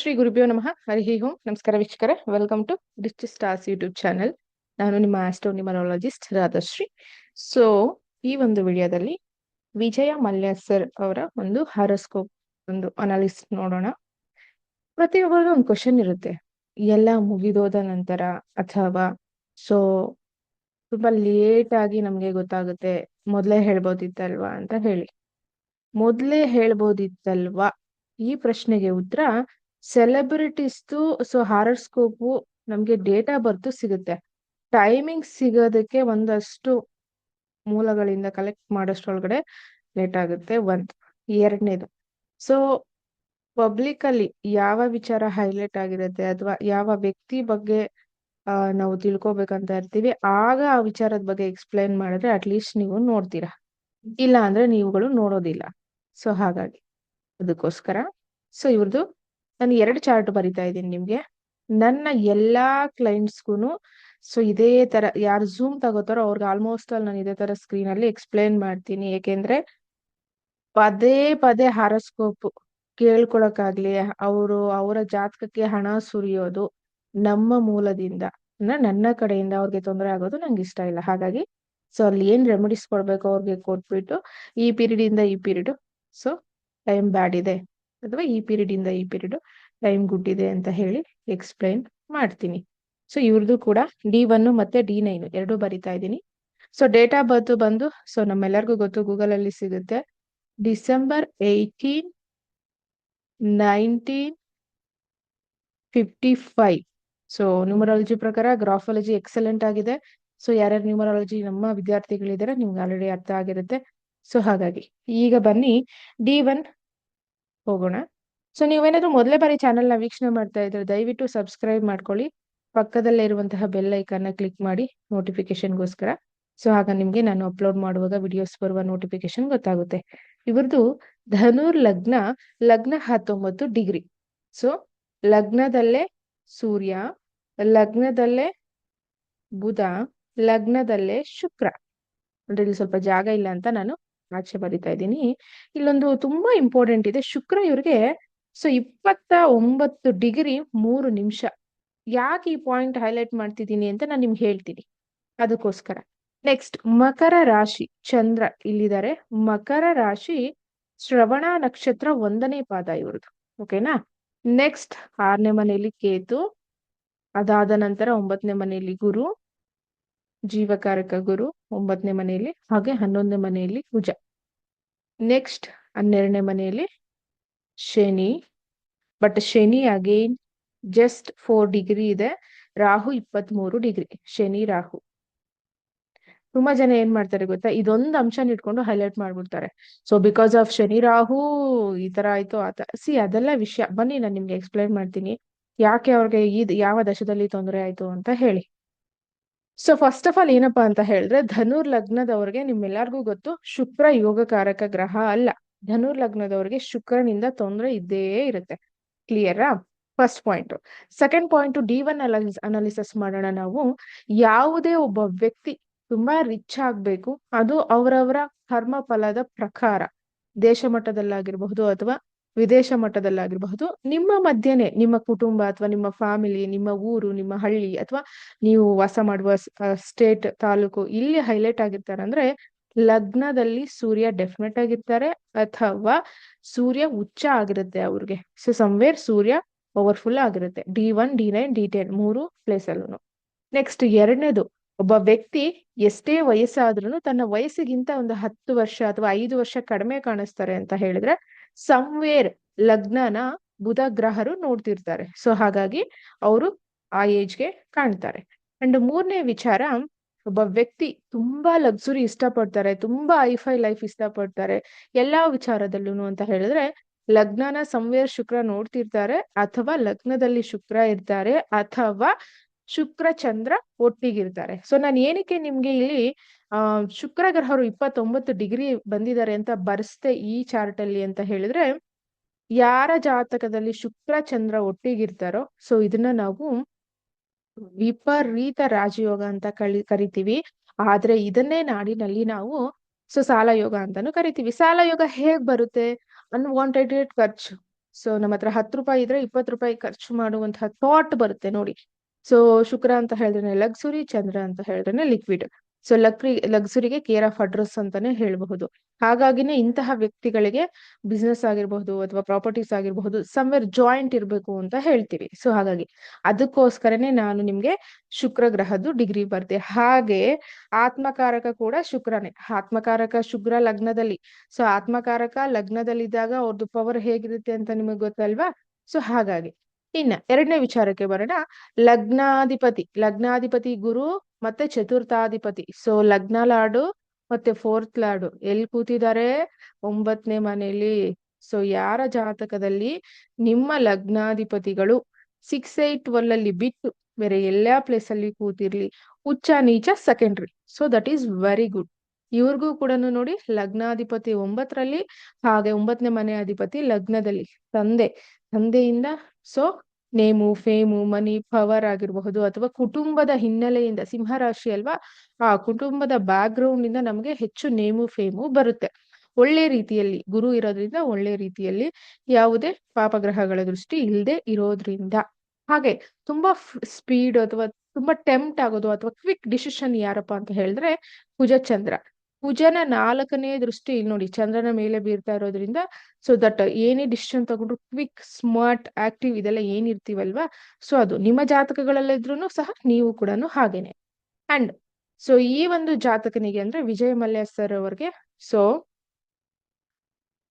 ಶ್ರೀ ಗುರುಭ್ಯೋ ನಮಃ. ಹರಿ ಓಂ. ನಮಸ್ಕಾರ ವೀಕ್ಷಕರೇ. Welcome to rich stars YouTube channel ನಾನು ನಿಮ್ಮ ಆಸ್ಟ್ರೋನಿಮರಾಲಜಿಸ್ಟ್ ರಾಧಶ್ರೀ. ಸೊ ಈ ಒಂದು ವಿಡಿಯೋದಲ್ಲಿ ವಿಜಯ ಮಲ್ಯ ಸರ್ ಅವರ ಒಂದು ಹಾರೋಸ್ಕೋಪ್ ಒಂದು ಅನಾಲಿಸ್ ನೋಡೋಣ. ಪ್ರತಿಯೊಬ್ಬರಿಗೂ ಒಂದು ಕ್ವಶನ್ ಇರುತ್ತೆ. ಎಲ್ಲ ಮುಗಿದೋದ ನಂತರ ಅಥವಾ ಸೊ ತುಂಬಾ ಲೇಟ್ ಆಗಿ ನಮ್ಗೆ ಗೊತ್ತಾಗುತ್ತೆ. ಮೊದ್ಲೇ ಹೇಳ್ಬೋದಿತ್ತಲ್ವಾ ಅಂತ ಹೇಳಿ. ಮೊದ್ಲೇ ಹೇಳ್ಬೋದಿತ್ತಲ್ವಾ? ಈ ಪ್ರಶ್ನೆಗೆ ಉತ್ತರ ಸೆಲೆಬ್ರಿಟೀಸ್ದು ಸೊ ಹಾರಸ್ಕೋಪು ನಮ್ಗೆ ಡೇಟಾ ಬರ್ತು ಸಿಗುತ್ತೆ. ಟೈಮಿಂಗ್ ಸಿಗೋದಕ್ಕೆ ಒಂದಷ್ಟು ಮೂಲಗಳಿಂದ ಕಲೆಕ್ಟ್ ಮಾಡೋಷ್ಟೊಳಗಡೆ ಲೇಟ್ ಆಗುತ್ತೆ ಒಂದ್, ಎರಡನೇದು. ಸೊ ಪಬ್ಲಿಕ್ ಅಲ್ಲಿ ಯಾವ ವಿಚಾರ ಹೈಲೈಟ್ ಆಗಿರುತ್ತೆ ಅಥವಾ ಯಾವ ವ್ಯಕ್ತಿ ಬಗ್ಗೆ ನಾವು ತಿಳ್ಕೊಬೇಕಂತ ಇರ್ತೀವಿ, ಆಗ ಆ ವಿಚಾರದ ಬಗ್ಗೆ ಎಕ್ಸ್ಪ್ಲೈನ್ ಮಾಡಿದ್ರೆ ಅಟ್ಲೀಸ್ಟ್ ನೀವು ನೋಡ್ತೀರಾ. ಇಲ್ಲ ಅಂದ್ರೆ ನೀವುಗಳು ನೋಡೋದಿಲ್ಲ. ಸೊ ಹಾಗಾಗಿ ಅದಕ್ಕೋಸ್ಕರ ಸೊ ಇವ್ರದ್ದು ನಾನು ಎರಡು ಚಾರ್ಟ್ ಬರಿತಾ ಇದ್ದೀನಿ ನಿಮ್ಗೆ. ನನ್ನ ಎಲ್ಲಾ ಕ್ಲೈಂಟ್ಸ್ಗೂ ಸೊ ಇದೇ ತರ ಯಾರು ಝೂಮ್ ತಗೋತಾರೋ ಅವ್ರಿಗೆ ಆಲ್ಮೋಸ್ಟ್ ಅಲ್ಲಿ ನಾನು ಇದೇ ತರ ಸ್ಕ್ರೀನ್ ಅಲ್ಲಿ ಎಕ್ಸ್ಪ್ಲೈನ್ ಮಾಡ್ತೀನಿ. ಏಕೆಂದ್ರೆ ಪದೇ ಪದೇ ಹಾರಸ್ಕೋಪ್ ಕೇಳ್ಕೊಳಕಾಗ್ಲಿ ಅವರು ಅವರ ಜಾತಕಕ್ಕೆ ಹಣ ಸುರಿಯೋದು ನಮ್ಮ ಮೂಲದಿಂದ ನನ್ನ ಕಡೆಯಿಂದ ಅವ್ರಿಗೆ ತೊಂದರೆ ಆಗೋದು ನಂಗೆ ಇಷ್ಟ ಇಲ್ಲ. ಹಾಗಾಗಿ ಸೊ ಅಲ್ಲಿ ಏನ್ ರೆಮಿಡೀಸ್ ಕೊಡ್ಬೇಕು ಅವ್ರಿಗೆ ಕೊಟ್ಬಿಟ್ಟು ಈ ಪೀರಿಯಡ್ ಇಂದ ಈ ಪೀರಿಯಡ್ ಸೊ ಟೈಮ್ ಬ್ಯಾಡ್ ಇದೆ. ಅಥವಾ ಈ ಪೀರಿಯಡ್ ಇಂದ ಈ ಪೀರಿಯಡ್ ಟೈಮ್ ಗುಡ್ ಇದೆ ಅಂತ ಹೇಳಿ ಎಕ್ಸ್ಪ್ಲೈನ್ ಮಾಡ್ತೀನಿ. ಸೊ ಇವ್ರದ್ದು ಕೂಡ ಡಿ ಒನ್ ಮತ್ತೆ ಡಿ ನೈನ್ ಎರಡು ಬರಿತಾ ಇದ್ದೀನಿ. ಸೊ ಡೇಟ್ ಆಫ್ ಬರ್ತ್ ಬಂದು ಸೊ ನಮ್ಮೆಲ್ಲರಿಗೂ ಗೊತ್ತು ಗೂಗಲ್ ಅಲ್ಲಿ ಸಿಗುತ್ತೆ. December eighteen nineteen fifty five so numerology ಪ್ರಕಾರ ಗ್ರಾಫಾಲಜಿ ಎಕ್ಸಲೆಂಟ್ ಆಗಿದೆ. ಸೊ ಯಾರ್ಯಾರು ನ್ಯೂಮರಾಲಜಿ ನಮ್ಮ ವಿದ್ಯಾರ್ಥಿಗಳಿದ್ದಾರೆ, ನಿಮ್ಗೆ ಆಲ್ರೆಡಿ ಅರ್ಥ ಆಗಿರುತ್ತೆ. ಸೊ ಹಾಗಾಗಿ ಈಗ ಬನ್ನಿ. ಡಿ ಒನ್ ಹೋಗೋಣ. ಸೊ ನೀವೇನಾದ್ರೂ ಮೊದಲೇ ಬಾರಿ ಚಾನೆಲ್ನ ವೀಕ್ಷಣೆ ಮಾಡ್ತಾ ಇದ್ರೆ ದಯವಿಟ್ಟು ಸಬ್ಸ್ಕ್ರೈಬ್ ಮಾಡ್ಕೊಳ್ಳಿ. ಪಕ್ಕದಲ್ಲೇ ಇರುವಂತಹ ಬೆಲ್ ಐಕನ್ನ ಕ್ಲಿಕ್ ಮಾಡಿ ನೋಟಿಫಿಕೇಶನ್ಗೋಸ್ಕರ ಸೊ ಆಗ ನಿಮ್ಗೆ ನಾನು ಅಪ್ಲೋಡ್ ಮಾಡುವಾಗ ವಿಡಿಯೋಸ್ ಬರುವ ನೋಟಿಫಿಕೇಶನ್ ಗೊತ್ತಾಗುತ್ತೆ. ಇವ್ರದ್ದು ಧನುರ್ ಲಗ್ನ ಲಗ್ನ ಹತ್ತೊಂಬತ್ತು ಡಿಗ್ರಿ. ಸೊ ಲಗ್ನದಲ್ಲೇ ಸೂರ್ಯ, ಲಗ್ನದಲ್ಲೇ ಬುಧ, ಲಗ್ನದಲ್ಲೇ ಶುಕ್ರ. ಅಂದ್ರೆ ಇಲ್ಲಿ ಸ್ವಲ್ಪ ಜಾಗ ಇಲ್ಲ ಅಂತ ನಾನು ಆಚೆ ಬರಿತಾ ಇದ್ದೀನಿ. ಇಲ್ಲೊಂದು ತುಂಬಾ ಇಂಪಾರ್ಟೆಂಟ್ ಇದೆ. ಶುಕ್ರ ಇವ್ರಿಗೆ ಸೊ ಇಪ್ಪತ್ತ ಒಂಬತ್ತು ಡಿಗ್ರಿ ಮೂರು ನಿಮಿಷ. ಯಾಕೆ ಈ ಪಾಯಿಂಟ್ ಹೈಲೈಟ್ ಮಾಡ್ತಿದ್ದೀನಿ ಅಂತ ನಾನು ನಿಮ್ಗೆ ಹೇಳ್ತೀನಿ. ಅದಕ್ಕೋಸ್ಕರ. ನೆಕ್ಸ್ಟ್ ಮಕರ ರಾಶಿ, ಚಂದ್ರ ಇಲ್ಲಿದ್ದಾರೆ. ಮಕರ ರಾಶಿ, ಶ್ರವಣ ನಕ್ಷತ್ರ ಒಂದನೇ ಪಾದ ಇವ್ರದ್ದು. ಓಕೆನಾ ನೆಕ್ಸ್ಟ್ ಆರನೇ ಮನೆಯಲ್ಲಿ ಕೇತು, ಅದಾದ ನಂತರ ಒಂಬತ್ತನೇ ಮನೆಯಲ್ಲಿ ಗುರು. ಜೀವಕಾರಕ ಗುರು ಒಂಬತ್ತನೇ ಮನೆಯಲ್ಲಿ, ಹಾಗೆ ಹನ್ನೊಂದನೇ ಮನೆಯಲ್ಲಿ ಕುಜ ನೆಕ್ಸ್ಟ್ ಹನ್ನೆರಡನೇ ಮನೆಯಲ್ಲಿ Shani. But Shani again just four degree ಇದೆ. ರಾಹು ಇಪ್ಪತ್ತ್ ಮೂರು ಡಿಗ್ರಿ ಶನಿ, ರಾಹು. ತುಂಬಾ ಜನ ಏನ್ ಮಾಡ್ತಾರೆ ಗೊತ್ತಾ? ಇದೊಂದು ಅಂಶನ ಇಟ್ಕೊಂಡು ಹೈಲೈಟ್ ಮಾಡ್ಬಿಡ್ತಾರೆ. So because of Shani, Rahu, ಈ ತರ ಆಯ್ತು ಆತ ಸಿ ಅದೆಲ್ಲ ವಿಷಯ. ಬನ್ನಿ, ನಾನು ನಿಮ್ಗೆ ಎಕ್ಸ್ಪ್ಲೈನ್ ಮಾಡ್ತೀನಿ. ಯಾಕೆ ಅವ್ರಿಗೆ ಈ ಯಾವ ದಶದಲ್ಲಿ ತೊಂದರೆ ಆಯ್ತು ಅಂತ ಹೇಳಿ. ಸೊ ಫಸ್ಟ್ ಆಫ್ ಆಲ್ ಏನಪ್ಪಾ ಅಂತ ಹೇಳಿದ್ರೆ ಧನುರ್ ಲಗ್ನದವ್ರಿಗೆ ನಿಮ್ಮೆಲ್ಲರಿಗೂ ಗೊತ್ತು, ಶುಕ್ರ ಯೋಗಕಾರಕ ಗ್ರಹ ಅಲ್ಲ. ಧನುರ್ ಲಗ್ನದವ್ರಿಗೆ ಶುಕ್ರನಿಂದ ತೊಂದರೆ ಇದ್ದೇ ಇರುತ್ತೆ. ಕ್ಲಿಯರಾ first point second point D one analysis analysis ಮಾಡೋಣ ನಾವು. ಯಾವುದೇ ಒಬ್ಬ ವ್ಯಕ್ತಿ ತುಂಬಾ ರಿಚ್ ಆಗ್ಬೇಕು, ಅದು ಅವರವರ ಕರ್ಮ ಫಲದ ಪ್ರಕಾರ, ದೇಶ ಮಟ್ಟದಲ್ಲಾಗಿರಬಹುದು ಅಥವಾ ವಿದೇಶ ಮಟ್ಟದಲ್ಲಾಗಿರಬಹುದು, ನಿಮ್ಮ ಮಧ್ಯೆನೆ ನಿಮ್ಮ ಕುಟುಂಬ ಅಥವಾ ನಿಮ್ಮ ಫ್ಯಾಮಿಲಿ ನಿಮ್ಮ ಊರು, ನಿಮ್ಮ ಹಳ್ಳಿ ಅಥವಾ ನೀವು ವಾಸ ಮಾಡುವ ಸ್ಟೇಟ್ ತಾಲೂಕು ಇಲ್ಲಿ ಹೈಲೈಟ್ ಆಗಿರ್ತಾರೆ ಅಂದ್ರೆ ಲಗ್ನದಲ್ಲಿ ಸೂರ್ಯ ಡೆಫಿನೆಟ್ ಆಗಿರ್ತಾರೆ ಅಥವಾ ಸೂರ್ಯ ಉಚ್ಚ ಆಗಿರುತ್ತೆ ಅವ್ರಿಗೆ. ಸೊ ಸಂವೇರ್ ಸೂರ್ಯ ಪವರ್ಫುಲ್ ಆಗಿರುತ್ತೆ. D one D nine D ten ಮೂರು ಪ್ಲೇಸ್ ಅಲ್ಲೂ ನೆಕ್ಸ್ಟ್ ಎರಡನೇದು, ಒಬ್ಬ ವ್ಯಕ್ತಿ ಎಷ್ಟೇ ವಯಸ್ಸಾದ್ರೂ ತನ್ನ ವಯಸ್ಸಿಗಿಂತ ಒಂದು ಹತ್ತು ವರ್ಷ ಅಥವಾ ಐದು ವರ್ಷ ಕಡಿಮೆ ಕಾಣಿಸ್ತಾರೆ ಅಂತ ಹೇಳಿದ್ರೆ ಸಂವೇರ್ ಲಗ್ನನ ಬುಧ ಗ್ರಹರು ನೋಡ್ತಿರ್ತಾರೆ. ಸೊ ಹಾಗಾಗಿ ಅವರು ಆ ಏಜ್ಗೆ ಕಾಣ್ತಾರೆ. ಅಂಡ್ ಮೂರನೇ ವಿಚಾರ, ಒಬ್ಬ ವ್ಯಕ್ತಿ ತುಂಬಾ ಲಕ್ಸುರಿ ಇಷ್ಟಪಡ್ತಾರೆ, ತುಂಬಾ ಐಫೈ ಲೈಫ್ ಇಷ್ಟಪಡ್ತಾರೆ, ಎಲ್ಲಾ ವಿಚಾರದಲ್ಲೂ ಅಂತ ಹೇಳಿದ್ರೆ, ಲಗ್ನನ ಸಂವೇರ್ ಶುಕ್ರ ನೋಡ್ತಿರ್ತಾರೆ, ಅಥವಾ ಲಗ್ನದಲ್ಲಿ ಶುಕ್ರ ಇರ್ತಾರೆ, ಅಥವಾ ಶುಕ್ರ ಚಂದ್ರ ಒಟ್ಟಿಗಿರ್ತಾರೆ. ಸೊ ನಾನು ಏನಕ್ಕೆ ನಿಮ್ಗೆ ಇಲ್ಲಿ ಆ ಶುಕ್ರ ಗ್ರಹರು ಇಪ್ಪತ್ತೊಂಬತ್ತು ಡಿಗ್ರಿ ಬಂದಿದ್ದಾರೆ ಅಂತ ಬರ್ಸ್ತೆ ಈ ಚಾರ್ಟ್ ಅಲ್ಲಿ ಅಂತ ಹೇಳಿದ್ರೆ, ಯಾರ ಜಾತಕದಲ್ಲಿ ಶುಕ್ರ, ಚಂದ್ರ ಒಟ್ಟಿಗಿರ್ತಾರೋ, ಸೊ ಇದನ್ನ ನಾವು ವಿಪರೀತ ರಾಜಯೋಗ ಅಂತ ಕಳಿ, ಕರಿತೀವಿ. ಆದ್ರೆ ಇದನ್ನೇ ನಾಡಿನಲ್ಲಿ ನಾವು ಸೊ ಸಾಲ ಯೋಗ ಅಂತಾನು ಕರಿತೀವಿ. ಸಾಲ ಯೋಗ ಹೇಗ್ ಬರುತ್ತೆ? ಅನ್ವಾಂಟೆಡ್ ಖರ್ಚು. ಸೊ ನಮ್ಮ ಹತ್ರ ಹತ್ತು ರೂಪಾಯಿ ಇದ್ರೆ ಇಪ್ಪತ್ತು ರೂಪಾಯಿ ಖರ್ಚು ಮಾಡುವಂತಹ ಥಾಟ್ ಬರುತ್ತೆ ನೋಡಿ. ಸೊ ಶುಕ್ರ ಅಂತ ಹೇಳಿದ್ರೆ ಲಕ್ಸುರಿ ಚಂದ್ರ ಅಂತ ಹೇಳಿದ್ರೆ ಲಿಕ್ವಿಡ್ ಸೊ ಲಕ್ರಿ ಲಕ್ಸುರಿಗೆ ಕೇರ್ ಆಫ್ ಅಡ್ರೆಸ್ ಅಂತಾನೆ ಹೇಳಬಹುದು. ಹಾಗಾಗಿನೇ ಇಂತಹ ವ್ಯಕ್ತಿಗಳಿಗೆ ಬಿಸ್ನೆಸ್ ಆಗಿರಬಹುದು ಅಥವಾ ಪ್ರಾಪರ್ಟೀಸ್ ಆಗಿರಬಹುದು ಸಮ್ವೇರ್ ಜಾಯಿಂಟ್ ಇರಬೇಕು ಅಂತ ಹೇಳ್ತೀವಿ. ಸೊ ಹಾಗಾಗಿ ಅದಕ್ಕೋಸ್ಕರನೇ ನಾನು ನಿಮ್ಗೆ ಶುಕ್ರ ಗ್ರಹದ್ದು ಡಿಗ್ರಿ ಬರ್ದೆ. ಹಾಗೆ ಆತ್ಮಕಾರಕ ಕೂಡ ಶುಕ್ರನೇ. ಆತ್ಮಕಾರಕ ಶುಕ್ರ ಲಗ್ನದಲ್ಲಿ. ಸೊ ಆತ್ಮಕಾರಕ ಲಗ್ನದಲ್ಲಿದ್ದಾಗ ಅವ್ರದ್ದು ಪವರ್ ಹೇಗಿರುತ್ತೆ ಅಂತ ನಿಮಗೆ ಗೊತ್ತಲ್ವಾ? ಸೊ ಹಾಗಾಗಿ ಇನ್ನ ಎರಡನೇ ವಿಚಾರಕ್ಕೆ ಬರೋಣ. ಲಗ್ನಾಧಿಪತಿ. ಲಗ್ನಾಧಿಪತಿ ಗುರು ಮತ್ತೆ ಚತುರ್ಥಾಧಿಪತಿ. ಸೊ ಲಗ್ನ ಲಾಡು ಮತ್ತೆ ಫೋರ್ತ್ ಲಾಡು. ಎಲ್ಲಿ ಕೂತಿದ್ದಾರೆ ಒಂಬತ್ತನೇ ಮನೆಯಲ್ಲಿ ಸೊ ಯಾರ ಜಾತಕದಲ್ಲಿ ನಿಮ್ಮ ಲಗ್ನಾಧಿಪತಿಗಳು ಸಿಕ್ಸ್ ಏಟ್ ಒಲ್ ಅಲ್ಲಿ ಬಿಟ್ಟು ಬೇರೆ ಎಲ್ಲಾ ಪ್ಲೇಸ್ ಅಲ್ಲಿ ಕೂತಿರ್ಲಿ. ಉಚ್ಚ, ನೀಚ secondary so that is very good ಇವ್ರಿಗೂ ಕೂಡ ನೋಡಿ ಲಗ್ನಾಧಿಪತಿ ಒಂಬತ್ತರಲ್ಲಿ ಹಾಗೆ ಒಂಬತ್ತನೇ ಮನೆ ಅಧಿಪತಿ ಲಗ್ನದಲ್ಲಿ. ತಂದೆ. ತಂದೆಯಿಂದ so name, fame, money, power ಆಗಿರಬಹುದು ಅಥವಾ ಕುಟುಂಬದ ಹಿನ್ನೆಲೆಯಿಂದ ಸಿಂಹರಾಶಿ ಅಲ್ವಾ, ಆ ಕುಟುಂಬದ ಬ್ಯಾಕ್ ಗ್ರೌಂಡ್ ಇಂದ ನಮಗೆ ಹೆಚ್ಚು ನೇಮು, ಫೇಮು ಬರುತ್ತೆ. ಒಳ್ಳೆ ರೀತಿಯಲ್ಲಿ, ಗುರು ಇರೋದ್ರಿಂದ ಒಳ್ಳೆ ರೀತಿಯಲ್ಲಿ ಯಾವುದೇ ಪಾಪಗ್ರಹಗಳ ದೃಷ್ಟಿ ಇಲ್ಲದೆ ಇರೋದ್ರಿಂದ. ಹಾಗೆ ತುಂಬಾ ಸ್ಪೀಡ್ ಅಥವಾ ತುಂಬಾ ಟೆಂಪ್ಟ್ ಆಗೋದು ಅಥವಾ ಕ್ವಿಕ್ ಡಿಸಿಷನ್ ಯಾರಪ್ಪ ಅಂತ ಹೇಳಿದ್ರೆ ಕುಜ ಚಂದ್ರ ಕುಜನ ನಾಲ್ಕನೇ ದೃಷ್ಟಿ ಇಲ್ಲಿ ನೋಡಿ, ಚಂದ್ರನ ಮೇಲೆ ಬೀರ್ತಾ ಇರೋದ್ರಿಂದ ಸೊ ದಟ್ ಏನೇ ಡಿಸಿಷನ್ ತಗೊಂಡ್ರು ಕ್ವಿಕ್ ಸ್ಮಾರ್ಟ್ ಆಕ್ಟಿವ್ ಇದೆಲ್ಲ ಏನಿರ್ತೀವಲ್ವಾ ಸೊ ಅದು ನಿಮ್ಮ ಜಾತಕಗಳಲ್ಲಿದ್ರು ಸಹ ನೀವು ಕೂಡ ಹಾಗೇನೆ. ಅಂಡ್ ಸೊ ಈ ಒಂದು ಜಾತಕನಿಗೆ ಅಂದ್ರೆ ವಿಜಯ ಮಲ್ಯ ಸರ್ ಅವ್ರಿಗೆ ಸೊ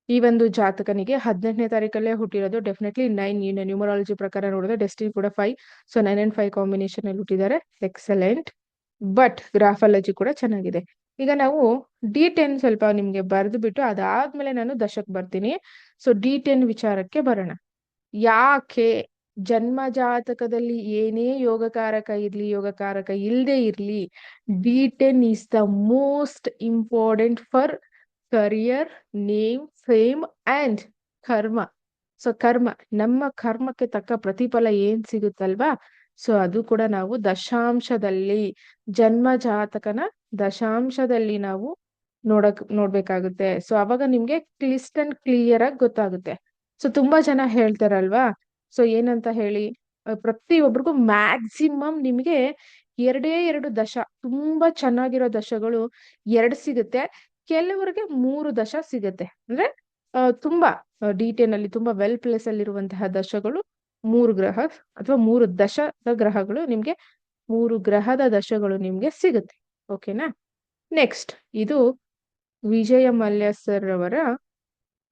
ಈ ಒಂದು ಜಾತಕನಿಗೆ ಹದಿನೆಂಟನೇ ತಾರೀಕಲ್ಲೇ ಹುಟ್ಟಿರೋದು ಡೆಫಿನೆಟ್ಲಿ ನೈನ್ ನ್ಯೂಮರಾಲಜಿ ಪ್ರಕಾರ ನೋಡಿದ್ರೆ ಡೆಸ್ಟಿನಿ ಕೂಡ five so nine and five combination ಅಲ್ಲಿ ಹುಟ್ಟಿದ್ದಾರೆ ಎಕ್ಸಲೆಂಟ್ ಬಟ್ ಗ್ರಾಫಾಲಜಿ ಕೂಡ ಚೆನ್ನಾಗಿದೆ. ಈಗ ನಾವು ಡಿ ಟೆನ್ ಸ್ವಲ್ಪ ನಿಮ್ಗೆ ಬರೆದು ಬಿಟ್ಟು ಅದಾದ್ಮೇಲೆ ನಾನು ದಶಕ್ ಬರ್ತೀನಿ. ಸೊ ಡಿ ಟೆನ್ ವಿಚಾರಕ್ಕೆ ಬರೋಣ. ಯಾಕೆ ಜನ್ಮ ಜಾತಕದಲ್ಲಿ ಏನೇ ಯೋಗಕಾರಕ ಇರ್ಲಿ, ಯೋಗಕಾರಕ ಇಲ್ಲದೆ ಇರ್ಲಿ D ten is the most important for career name fame and karma so ಕರ್ಮ ನಮ್ಮ ಕರ್ಮಕ್ಕೆ ತಕ್ಕ ಪ್ರತಿಫಲ ಏನ್ ಸಿಗುತ್ತಲ್ವಾ? ಸೊ ಅದು ಕೂಡ ನಾವು ದಶಾಂಶದಲ್ಲಿ ಜನ್ಮ ಜಾತಕನ ದಶಾಂಶದಲ್ಲಿ ನಾವು ನೋಡಕ್, ನೋಡ್ಬೇಕಾಗುತ್ತೆ. ಸೊ ಅವಾಗ ನಿಮ್ಗೆ ಕ್ಲಿಸ್ಟ್ ಅಂಡ್ ಕ್ಲಿಯರ್ ಆಗಿ ಗೊತ್ತಾಗುತ್ತೆ. ಸೊ ತುಂಬಾ ಜನ ಹೇಳ್ತಾರಲ್ವಾ? ಸೊ ಏನಂತ ಹೇಳಿ ಪ್ರತಿ ಪ್ರತಿಯೊಬ್ಬರಿಗೂ ಮ್ಯಾಕ್ಸಿಮಮ್ ನಿಮ್ಗೆ ಎರಡೇ ಎರಡು ದಶ, ತುಂಬಾ ಚೆನ್ನಾಗಿರೋ ದಶಗಳು ಎರಡು ಸಿಗುತ್ತೆ. ಕೆಲವರಿಗೆ ಮೂರು ದಶ ಸಿಗುತ್ತೆ. ಅಂದ್ರೆ ತುಂಬಾ ಡಿಟೇಲ್ ಅಲ್ಲಿ ತುಂಬಾ ವೆಲ್ ಪ್ಲೇಸ್ ಅಲ್ಲಿ ಇರುವಂತಹ ದಶಗಳು ಮೂರು ಗ್ರಹ, ಅಥವಾ ಮೂರು ದಶದ ಗ್ರಹಗಳು ನಿಮ್ಗೆ, ಮೂರು ಗ್ರಹದ ದಶಗಳು ನಿಮ್ಗೆ ಸಿಗುತ್ತೆ. ಓಕೆನಾ? ನೆಕ್ಸ್ಟ್ ಇದು ವಿಜಯ ಮಲ್ಯ ಸರ್ ಅವರ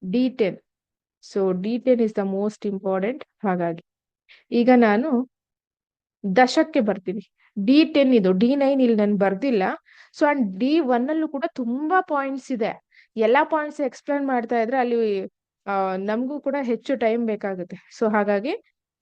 D ten so D ten is the most important ಹಾಗಾಗಿ, ಈಗ ನಾನು ದಶಕ್ಕೆ ಬರ್ತೀನಿ. ಡಿ ಟೆನ್ ಇದು ಡಿ ನೈನ್ ಇಲ್ಲಿ ನಾನು ಬರ್ದಿಲ್ಲ. ಸೊ ಅಂಡ್ ಡಿ ಒನ್ ಅಲ್ಲೂ ಕೂಡ ತುಂಬಾ ಪಾಯಿಂಟ್ಸ್ ಇದೆ. ಎಲ್ಲಾ ಪಾಯಿಂಟ್ಸ್ ಎಕ್ಸ್ಪ್ಲೇನ್ ಮಾಡ್ತಾ ಇದ್ರೆ ಅಲ್ಲಿ ನಮಗೂ ಕೂಡ ಹೆಚ್ಚು ಟೈಮ್ ಬೇಕಾಗುತ್ತೆ. ಸೊ ಹಾಗಾಗಿ,